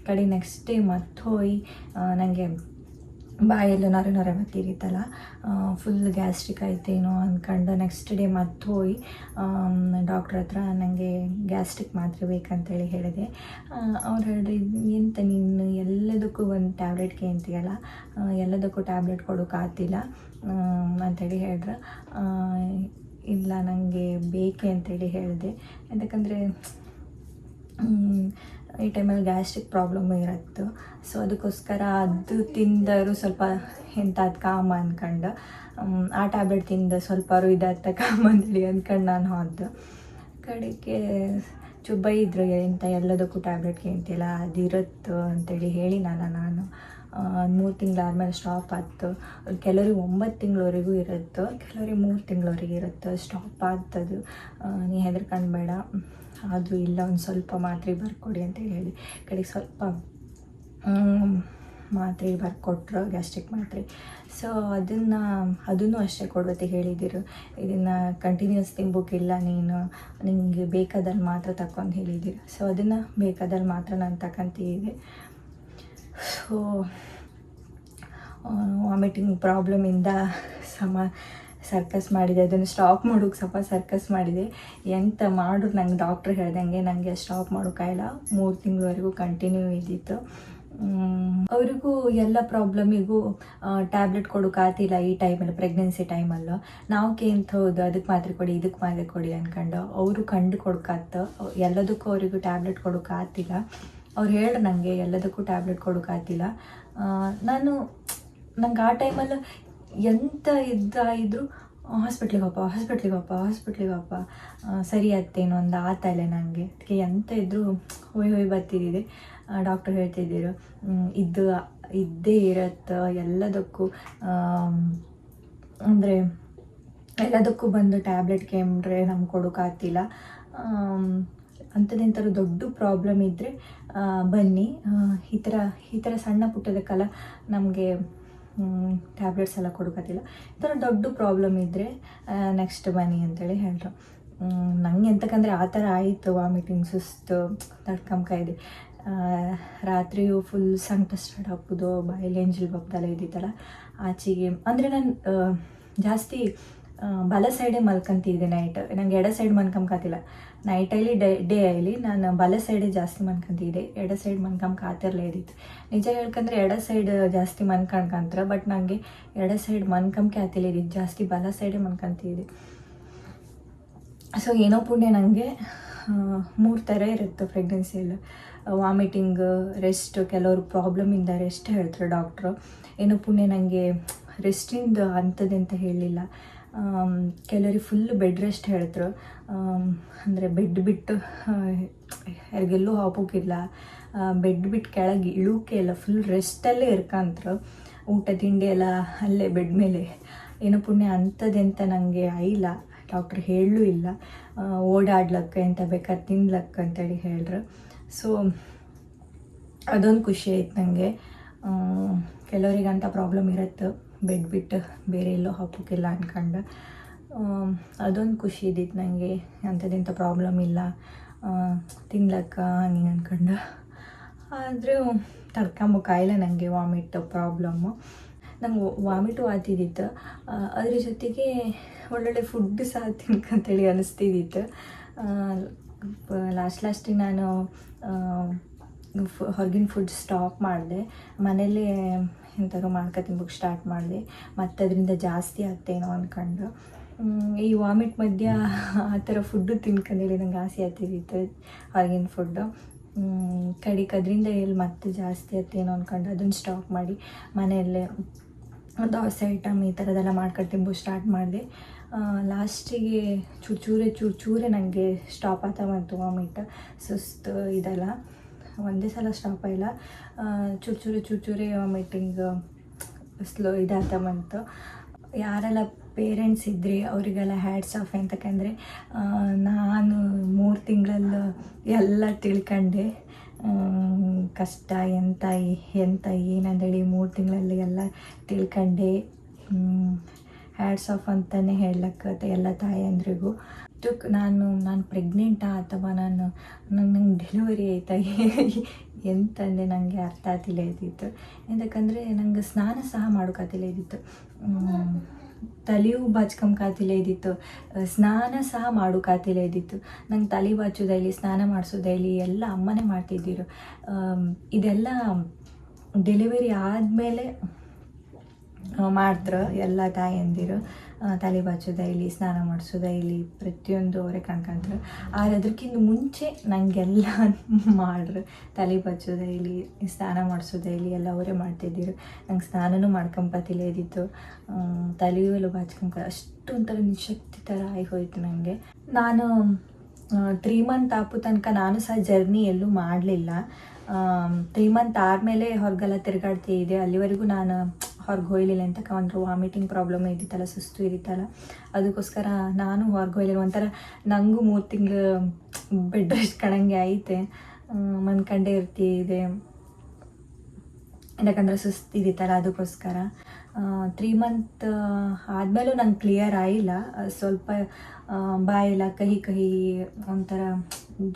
ಕಡೆ ನೆಕ್ಸ್ಟ್ ಡೇ ಮತ್ತೆ ಹೋಗಿ ನನಗೆ ಬಾಯೆಲ್ಲ ನಾರು ನೊರೆ ಬರ್ತಿರಿತ್ತಲ್ಲ ಫುಲ್ ಗ್ಯಾಸ್ಟ್ರಿಕ್ ಆಯ್ತೇನೋ ಅಂದ್ಕೊಂಡು ನೆಕ್ಸ್ಟ್ ಡೇ ಮತ್ತೆ ಹೋಗಿ ಡಾಕ್ಟ್ರ್ ಹತ್ರ ನನಗೆ ಗ್ಯಾಸ್ಟ್ರಿಕ್ ಮಾತ್ರೆ ಬೇಕಂತೇಳಿ ಹೇಳಿದೆ. ಅವ್ರು ಹೇಳಿದ್ರೆ, ಎಂತ ನೀನು ಎಲ್ಲದಕ್ಕೂ ಒಂದು ಟ್ಯಾಬ್ಲೆಟ್ ಕೇಂತೀಯಲ್ಲ ಎಲ್ಲದಕ್ಕೂ ಟ್ಯಾಬ್ಲೆಟ್ ಕೊಡೋಕ್ಕಾಗ್ತಿಲ್ಲ ಅಂತೇಳಿ ಹೇಳಿದ್ರೆ. ಇಲ್ಲ ನನಗೆ ಬೇಕೆ ಅಂತೇಳಿ ಹೇಳಿದೆ. ಯಾಕಂದರೆ ಈ ಟೈಮಲ್ಲಿ ಗ್ಯಾಸ್ಟ್ರಿಕ್ ಪ್ರಾಬ್ಲಮ್ ಇರುತ್ತೆ. ಸೊ, ಅದಕ್ಕೋಸ್ಕರ ಅದು ತಿಂದರು ಸ್ವಲ್ಪ ಎಂತಾದ ಕಾಮ ಅಂದ್ಕೊಂಡು ಆ ಟ್ಯಾಬ್ಲೆಟ್ ತಿಂದ ಸ್ವಲ್ಪ ಇದಾಗ್ತ ಕಾಮ ಅಂತೇಳಿ ಅಂದ್ಕೊಂಡು ನಾನು ಹೋದ ಕಡೆಗೆ ಚುಬ್ಬ ಇದ್ರು ಎಂಥ ಎಲ್ಲದಕ್ಕೂ ಟ್ಯಾಬ್ಲೆಟ್ ಕೇಳ್ತಿಲ್ಲ ಅದಿರುತ್ತೆ ಅಂತೇಳಿ ಹೇಳಿ ನಾನು. ಮೂರು ತಿಂಗಳಾದ್ಮೇಲೆ ಸ್ಟಾಪ್ ಆಯ್ತು. ಕೆಲವ್ರಿಗೆ ಒಂಬತ್ತು ತಿಂಗಳವರೆಗೂ ಇರುತ್ತೋ. ಕೆಲವ್ರಿಗೆ ಮೂರು ತಿಂಗಳವರೆಗೆ ಇರುತ್ತೋ. ಸ್ಟಾಪ್ ಆಗ್ತದೆ ನೀ ಹೆದರ್ಕೊಂಡು ಬೇಡ. ಆದರೂ ಇಲ್ಲ, ಒಂದು ಸ್ವಲ್ಪ ಮಾತ್ರೆ ಬರ್ಕೊಡಿ ಅಂತ ಹೇಳಿ. ಕಡೆಗೆ ಸ್ವಲ್ಪ ಮಾತ್ರೆ ಬರ್ಕೊಟ್ರು, ಗ್ಯಾಸ್ಟ್ರಿಕ್ ಮಾತ್ರೆ. ಸೊ ಅದನ್ನು ಅದನ್ನು ಅಷ್ಟೇ ಕೊಡುವತ್ತೆ ಹೇಳಿದ್ದೀರು ಇದನ್ನು ಕಂಟಿನ್ಯೂಸ್ ತಿನ್ಬೋಕಿಲ್ಲ ನೀನು. ನಿಮಗೆ ಬೇಕಾದಲ್ಲಿ ಮಾತ್ರ ತಕೊಂಡು ಹೇಳಿದ್ದೀರಿ ಸೊ ಅದನ್ನು ಬೇಕಾದಲ್ಲಿ ಮಾತ್ರ ನಾನು ತಗೊಂತಿದ್ದೆ ಸೊ ವಾಮಿಟಿಂಗ್ ಪ್ರಾಬ್ಲಮಿಂದ ಸಮ ಸರ್ಕಸ್ ಮಾಡಿದೆ. ಅದನ್ನು ಸ್ಟಾಪ್ ಮಾಡೋಕೆ ಸ್ವಲ್ಪ ಸರ್ಕಸ್ ಮಾಡಿದೆ. ಎಂತ ಮಾಡು ನಂಗೆ ಡಾಕ್ಟ್ರ್ ಹೇಳ್ದಂಗೆ ನನಗೆ ಸ್ಟಾಪ್ ಮಾಡೋಕ್ಕಾಗಿಲ್ಲ ಮೂರು ತಿಂಗಳವರೆಗೂ ಕಂಟಿನ್ಯೂ ಇದ್ದಿತ್ತು. ಅವರಿಗೂ ಎಲ್ಲ ಪ್ರಾಬ್ಲಮಿಗೂ ಟ್ಯಾಬ್ಲೆಟ್ ಕೊಡೋಕ್ಕಾಗ್ತಿಲ್ಲ ಈ ಟೈಮಲ್ಲಿ ಪ್ರೆಗ್ನೆನ್ಸಿ ಟೈಮಲ್ಲೂ ನಾವು ಕೇಂತ ಹೌದು ಅದಕ್ಕೆ ಮಾತ್ರೆ ಕೊಡಿ ಇದಕ್ಕೆ ಮಾತ್ರೆ ಕೊಡಿ ಅಂದ್ಕೊಂಡು ಅವರು ಕಂಡು ಕೊಡೋಕ್ಕಾಗ್ತ ಎಲ್ಲದಕ್ಕೂ ಅವರಿಗೂ ಟ್ಯಾಬ್ಲೆಟ್ ಕೊಡೋಕ್ಕಾಗ್ತಿಲ್ಲ ಅವ್ರು ಹೇಳಿ ನನಗೆ ಎಲ್ಲದಕ್ಕೂ ಟ್ಯಾಬ್ಲೆಟ್ ಕೊಡೋಕ್ಕಾಗ್ತಿಲ್ಲ ನಾನು ನಂಗೆ ಆ ಟೈಮಲ್ಲಿ ಎಂತ ಇದ್ರು ಹಾಸ್ಪಿಟ್ಲಿಗೆ ಹೋಗಪ್ಪ ಹಾಸ್ಪಿಟ್ಲಿಗೆ ಹೋಗಪ್ಪ ಹಾಸ್ಪಿಟ್ಲಿಗೆ ಹೋಗಪ್ಪ ಸರಿ ಆಗ್ತೇನೋ ಒಂದು ಆತಲೆ ನನಗೆ ಅದಕ್ಕೆ ಎಂತ ಇದ್ದರೂ ಹೊಯ್ ಹೊಯ್ ಬರ್ತಿದ್ದಿದೆ. ಡಾಕ್ಟರ್ ಹೇಳ್ತಿದ್ದರು ಇದು ಇದ್ದೇ ಇರತ್ತೆ, ಎಲ್ಲದಕ್ಕೂ ಅಂದರೆ ಎಲ್ಲದಕ್ಕೂ ಬಂದು ಟ್ಯಾಬ್ಲೆಟ್ ಕೆಮ್ರೆ ನಮ್ಗೆ ಕೊಡೋಕ್ಕಾಗ್ತಿಲ್ಲ ಅಂಥದ್ದೆಂಥದ್ದು ದೊಡ್ಡ ಪ್ರಾಬ್ಲಮ್ ಇದ್ದರೆ ಬನ್ನಿ. ಈ ಥರ ಈ ಥರ ಸಣ್ಣ ಪುಟ್ಟದಕ್ಕೆಲ್ಲ ನಮಗೆ ಟ್ಯಾಬ್ಲೆಟ್ಸ್ ಎಲ್ಲ ಕೊಡಕತ್ತಿಲ್ಲ ಈ ಥರ ದೊಡ್ಡ ಪ್ರಾಬ್ಲಮ್ ಇದ್ದರೆ ನೆಕ್ಸ್ಟ್ ಬನ್ನಿ ಅಂತೇಳಿ ಹೇಳ್ರು. ನಂಗೆ ಎಂತಕ್ಕಂದರೆ ಆ ಥರ ಆಯಿತು ವಾಮಿಟಿಂಗ್ ಸುಸ್ತು. ತಡ್ಕೊಂಬ ರಾತ್ರಿಯು ಫುಲ್ ಸಂಕಟ ಸ್ಟಾರ್ಟ್ ಹಾಕೋದು ಬಾಯಲ್ಲಿ ಬಗ್ದಲ್ಲ ಇದ್ದಿತ್ತಲ್ಲ, ಆಚೆಗೆ. ಅಂದರೆ ನಾನು ಜಾಸ್ತಿ ಬಲ ಸೈಡೇ ಮಲ್ಕೊಂತಿದ್ದೆ ನೈಟ್ ನಂಗೆ ಎಡ ಸೈಡ್ ಮನ್ಕೊಂಬಕಾತಿಲ್ಲ ನೈಟಲ್ಲಿ ಡೇ ಡೇ ಆಗಲಿ ನಾನು ಬಲ ಸೈಡೇ ಜಾಸ್ತಿ ಮನ್ಕೊಂತಿದ್ದೆ ಎಡ ಸೈಡ್ ಮನ್ಕೊಂಬಕಾತಿರ್ಲೇ ಇದ್ದಿತ್ತು. ನಿಜ ಹೇಳ್ಕಂದ್ರೆ ಎಡ ಸೈಡ್ ಜಾಸ್ತಿ ಮನ್ಕೊಂಡ್ಕಂತ್ರ ಬಟ್ ನನಗೆ ಎಡ ಸೈಡ್ ಮನ್ಕೊಂಬಕೆ ಆತಿಲ್ಲ ಇದ್ದಿದ್ದು. ಜಾಸ್ತಿ ಬಲ ಸೈಡೇ ಮನ್ಕೊಂತಿದ್ದೆ ಸೊ ಏನೋ ಪುಣ್ಯ ನನಗೆ ಮೂರು ಥರ ಇರುತ್ತೆ ಪ್ರೆಗ್ನೆನ್ಸಿಯಲ್ಲಿ ವಾಮಿಟಿಂಗ್ ರೆಸ್ಟ್ ಕೆಲವರು ಪ್ರಾಬ್ಲಮಿಂದ ರೆಸ್ಟ್ ಹೇಳ್ತಾರೆ ಡಾಕ್ಟ್ರು ಏನೋ ಪುಣ್ಯ ನನಗೆ ರೆಸ್ಟಿಂದ ಅಂಥದ್ದು ಹೇಳಲಿಲ್ಲ ಕೆಲವರಿಗೆ ಫುಲ್ ಬೆಡ್ ರೆಸ್ಟ್ ಹೇಳಿದ್ರು ಅಂದರೆ ಬೆಡ್ ಬಿಟ್ಟು ಯಾರಿಗೆಲ್ಲೂ ಹಾಪೋಕಿಲ್ಲ ಬೆಡ್ ಬಿಟ್ಟು ಕೆಳಗೆ ಇಳುಕೆ ಇಲ್ಲ ಫುಲ್ ರೆಸ್ಟಲ್ಲೇ ಇರ್ಕಂತ್ರು. ಊಟ, ತಿಂಡಿ ಎಲ್ಲ ಅಲ್ಲೇ ಬೆಡ್ ಮೇಲೆ. ಏನೋ ಪುಣ್ಯ ಅಂಥದ್ದೆಂತ ನನಗೆ ಆಯಿಲ್ಲ. ಡಾಕ್ಟ್ರ್ ಹೇಳಲೂ ಇಲ್ಲ. ಓಡಾಡ್ಲಕ್ಕ ಎಂತ ಬೇಕಾದ್ರೆ ತಿನ್ಲಕ್ಕ ಅಂತೇಳಿ ಹೇಳ್ರು. ಸೊ ಅದೊಂದು ಖುಷಿ ಆಯ್ತು ನನಗೆ ಕೆಲವರಿಗೆ ಅಂಥ ಪ್ರಾಬ್ಲಮ್ ಇರುತ್ತೆ. ಬೆಡ್ ಬಿಟ್ಟು ಬೇರೆ ಎಲ್ಲೋ ಹಾಕೋಕ್ಕಿಲ್ಲ ಅಂದ್ಕೊಂಡು ಅದೊಂದು ಖುಷಿ ಇದ್ದಿತ್ತು ನನಗೆ ಅಂಥದ್ದಿಂಥ ಪ್ರಾಬ್ಲಮ್ ಇಲ್ಲ. ತಿನ್ಲಕ್ಕ ಹಂಗೆ ಅನ್ಕೊಂಡು. ಆದರೂ ತಡ್ಕೊಂಬಕ್ಕಾಯಿಲ್ಲ ನನಗೆ ವಾಮಿಟ್ ಪ್ರಾಬ್ಲಮ್ಮು ನಂಗೆ ವಾಮಿಟು ಆಗ್ತಿದ್ದಿತ್ತು. ಆ, ಅದ್ರ ಜೊತೆಗೆ ಒಳ್ಳೊಳ್ಳೆ ಫುಡ್ ಸಹ ತಿನ್ಕಂತೇಳಿ ಅನಿಸ್ತಿದ್ದಿತ್ತು. ಲಾಸ್ಟ್ ಲಾಸ್ಟಿಗೆ ನಾನು ಹೊರಗಿನ ಫುಡ್ ಸ್ಟಾಪ್ ಮಾಡಿದೆ. ಮನೇಲಿ ಎಂಥಾದ್ರು ಮಾಡ್ಕೊ ತಿನ್ಬೇಕು ಸ್ಟಾರ್ಟ್ ಮಾಡಿದೆ. ಮತ್ತು ಅದರಿಂದ ಜಾಸ್ತಿ ಆಗ್ತೇನೋ ಅಂದ್ಕೊಂಡು ಈ ವಾಮಿಟ್ ಮಧ್ಯ ಆ ಥರ ಫುಡ್ಡು ತಿನ್ಕೊಂಡೇಳಿ ನಂಗೆ ಆಸೆ ಆಗ್ತಿದ್ದಿತ್ತು ಹೊರಗಿನ ಫುಡ್ಡು ಕಡಿಕ್ ಅದರಿಂದ ಎಲ್ಲಿ ಮತ್ತೆ ಜಾಸ್ತಿ ಆಯ್ತೇನೋ ಅಂದ್ಕೊಂಡು ಅದನ್ನು ಸ್ಟಾಪ್ ಮಾಡಿ ಮನೆಯಲ್ಲೇ ದೋಸೆ ಐಟಮ್ ಈ ಥರದೆಲ್ಲ ಮಾಡ್ಕೊಂಡು ತಿಂಬು ಸ್ಟಾರ್ಟ್ ಮಾಡಿದೆ. ಲಾಸ್ಟಿಗೆ ಚೂರು ಚೂರೇ ಚೂರು ಚೂರೇ ನನಗೆ ಸ್ಟಾಪ್ ಆಗ್ತಾ ಬಂತು ವಾಮಿಟ್ ಸುಸ್ತು ಇದೆಲ್ಲ. ಒಂದೇ ಸಲ ಸ್ಟಾಪ್ ಇಲ್ಲ. ಚೂರು ಚೂರೇ ಚೂರು ಚೂರೇ ವಾಮಿಟಿಂಗ್ ಸ್ಲೋ ಇದಾತ ಬಂತು ಯಾರೆಲ್ಲ ಪೇರೆಂಟ್ಸ್ ಇದ್ರಿ, ಅವರಿಗೆಲ್ಲ ಹ್ಯಾಡ್ಸ್ ಆಫ್ ಎಂತಕ್ಕಂದರೆ ನಾನು ಮೂರು ತಿಂಗಳಲ್ಲಿ ಎಲ್ಲ ತಿಳ್ಕೊಂಡೆ. ಕಷ್ಟ ಎಂತ ಎಂತ, ಏನಂದೇಳಿ ಮೂರು ತಿಂಗಳಲ್ಲಿ ಎಲ್ಲ ತಿಳ್ಕೊಂಡೆ. ಹ್ಯಾಡ್ಸ್ ಆಫ್ ಅಂತಲೇ ಹೇಳಕ್ಕೆ ಎಲ್ಲ ತಾಯಂದ್ರಿಗೂ. ತುಕ್ ನಾನು ನಾನು ಪ್ರೆಗ್ನೆಂಟಾ ಅಥವಾ ನಾನು, ನಂಗೆ ನಂಗೆ ಡೆಲಿವರಿ ಆಯ್ತಾ? ಎಂತಂದೆ ನನಗೆ ಅರ್ಥ ಆಗ್ತಿಲ್ಲ ಇದ್ದಿತ್ತು. ಎಂತಕ್ಕಂದರೆ ನಂಗೆ ಸ್ನಾನ ಸಹ ಮಾಡೋಕ್ಕಾತಿಲ್ಲ ಇದ್ದಿತ್ತು. ತಲೆಯೂ ಬಾಚ್ಕೊಂಬಕಾತಿಲ್ಲ ಇದ್ದಿತ್ತು. ಸ್ನಾನ ಸಹ ಮಾಡೋಕ್ಕಾತಿಲ್ಲ ಇದ್ದಿತ್ತು. ನಂಗೆ ತಲೆ ಬಾಚೋದೈಲಿ ಸ್ನಾನ ಮಾಡಿಸೋದೈಲಿ ಎಲ್ಲ ಅಮ್ಮನೇ ಮಾಡ್ತಿದ್ದಿರು. ಇದೆಲ್ಲ ಡೆಲಿವರಿ ಆದಮೇಲೆ ಮಾಡ್ತಾರೆ ಎಲ್ಲ ತಾಯಂದಿರು ತಲೆ ತಲೆ ಬಾಚೋದೈಲಿ ಸ್ನಾನ ಮಾಡಿಸೋದೈಲಿ ಪ್ರತಿಯೊಂದು ಅವರೇ ಕಣ್ಕಂತಾರೆ. ಆದ್ರೆ ಅದಕ್ಕಿಂತ ಮುಂಚೆ ನನಗೆಲ್ಲ ಮಾಡ್ರು. ತಲೆ ಬಾಚೋದೈಲಿ ಸ್ನಾನ ಮಾಡಿಸೋದೈಲಿ ಎಲ್ಲ ಅವರೇ ಮಾಡ್ತಿದ್ದೀರು. ನಂಗೆ ಸ್ನಾನನೂ ಮಾಡ್ಕೊಂಬತ್ತಿಲ್ಲ ಇದ್ದಿತ್ತು. ತಲೆಯೂ ಎಲ್ಲ ಬಾಚ್ಕೊಂಬ ಅಷ್ಟು ಒಂಥರ ನಿಶಕ್ತಿ ಥರ ಆಗಿ ಹೋಯ್ತು ನನಗೆ ನಾನು ತ್ರೀ ಮಂತ್ ಆಪು ತನಕ ನಾನು ಸಹ ಜರ್ನಿ ಎಲ್ಲೂ ಮಾಡಲಿಲ್ಲ. ತ್ರೀ ಮಂತ್ ಆದಮೇಲೆ ಹೊರಗೆಲ್ಲ ತಿರುಗಾಡ್ತಿದ್ದೆ. ಅಲ್ಲಿವರೆಗೂ ನಾನು ಹೊರಗೆ ಹೋಯ್ಲಿಲ್ಲ ಅಂತ ಅಂದ್ರೆ ವಾಮಿಟಿಂಗ್ ಪ್ರಾಬ್ಲಮ್ ಇದ್ದಿತ್ತಲ್ಲ, ಸುಸ್ತು ಇದ್ದಿತ್ತಲ್ಲ. ಅದಕ್ಕೋಸ್ಕರ ನಾನು ಹೊರಗೆ ಹೋಯ್ಲಿಲ್ಲ ಒಂಥರ ನನಗೂ ಮೂರು ತಿಂಗಳು ಬೆಡ್ ರೆಸ್ಟ್ ಕಣಂಗೆ ಐತೆ. ಮನ್ಕಂಡೇ ಇರ್ತಿದೆ. ಸುಸ್ತು ಇದ್ದಿತ್ತಲ್ಲ ಅದಕ್ಕೋಸ್ಕರ. ತ್ರೀ ಮಂತ್ ಆದಮೇಲೂ ನಂಗೆ ಕ್ಲಿಯರ್ ಆಗಿಲ್ಲ. ಸ್ವಲ್ಪ ಬಾಯೆಲ್ಲ ಕಹಿ ಕಹಿ ಒಂಥರ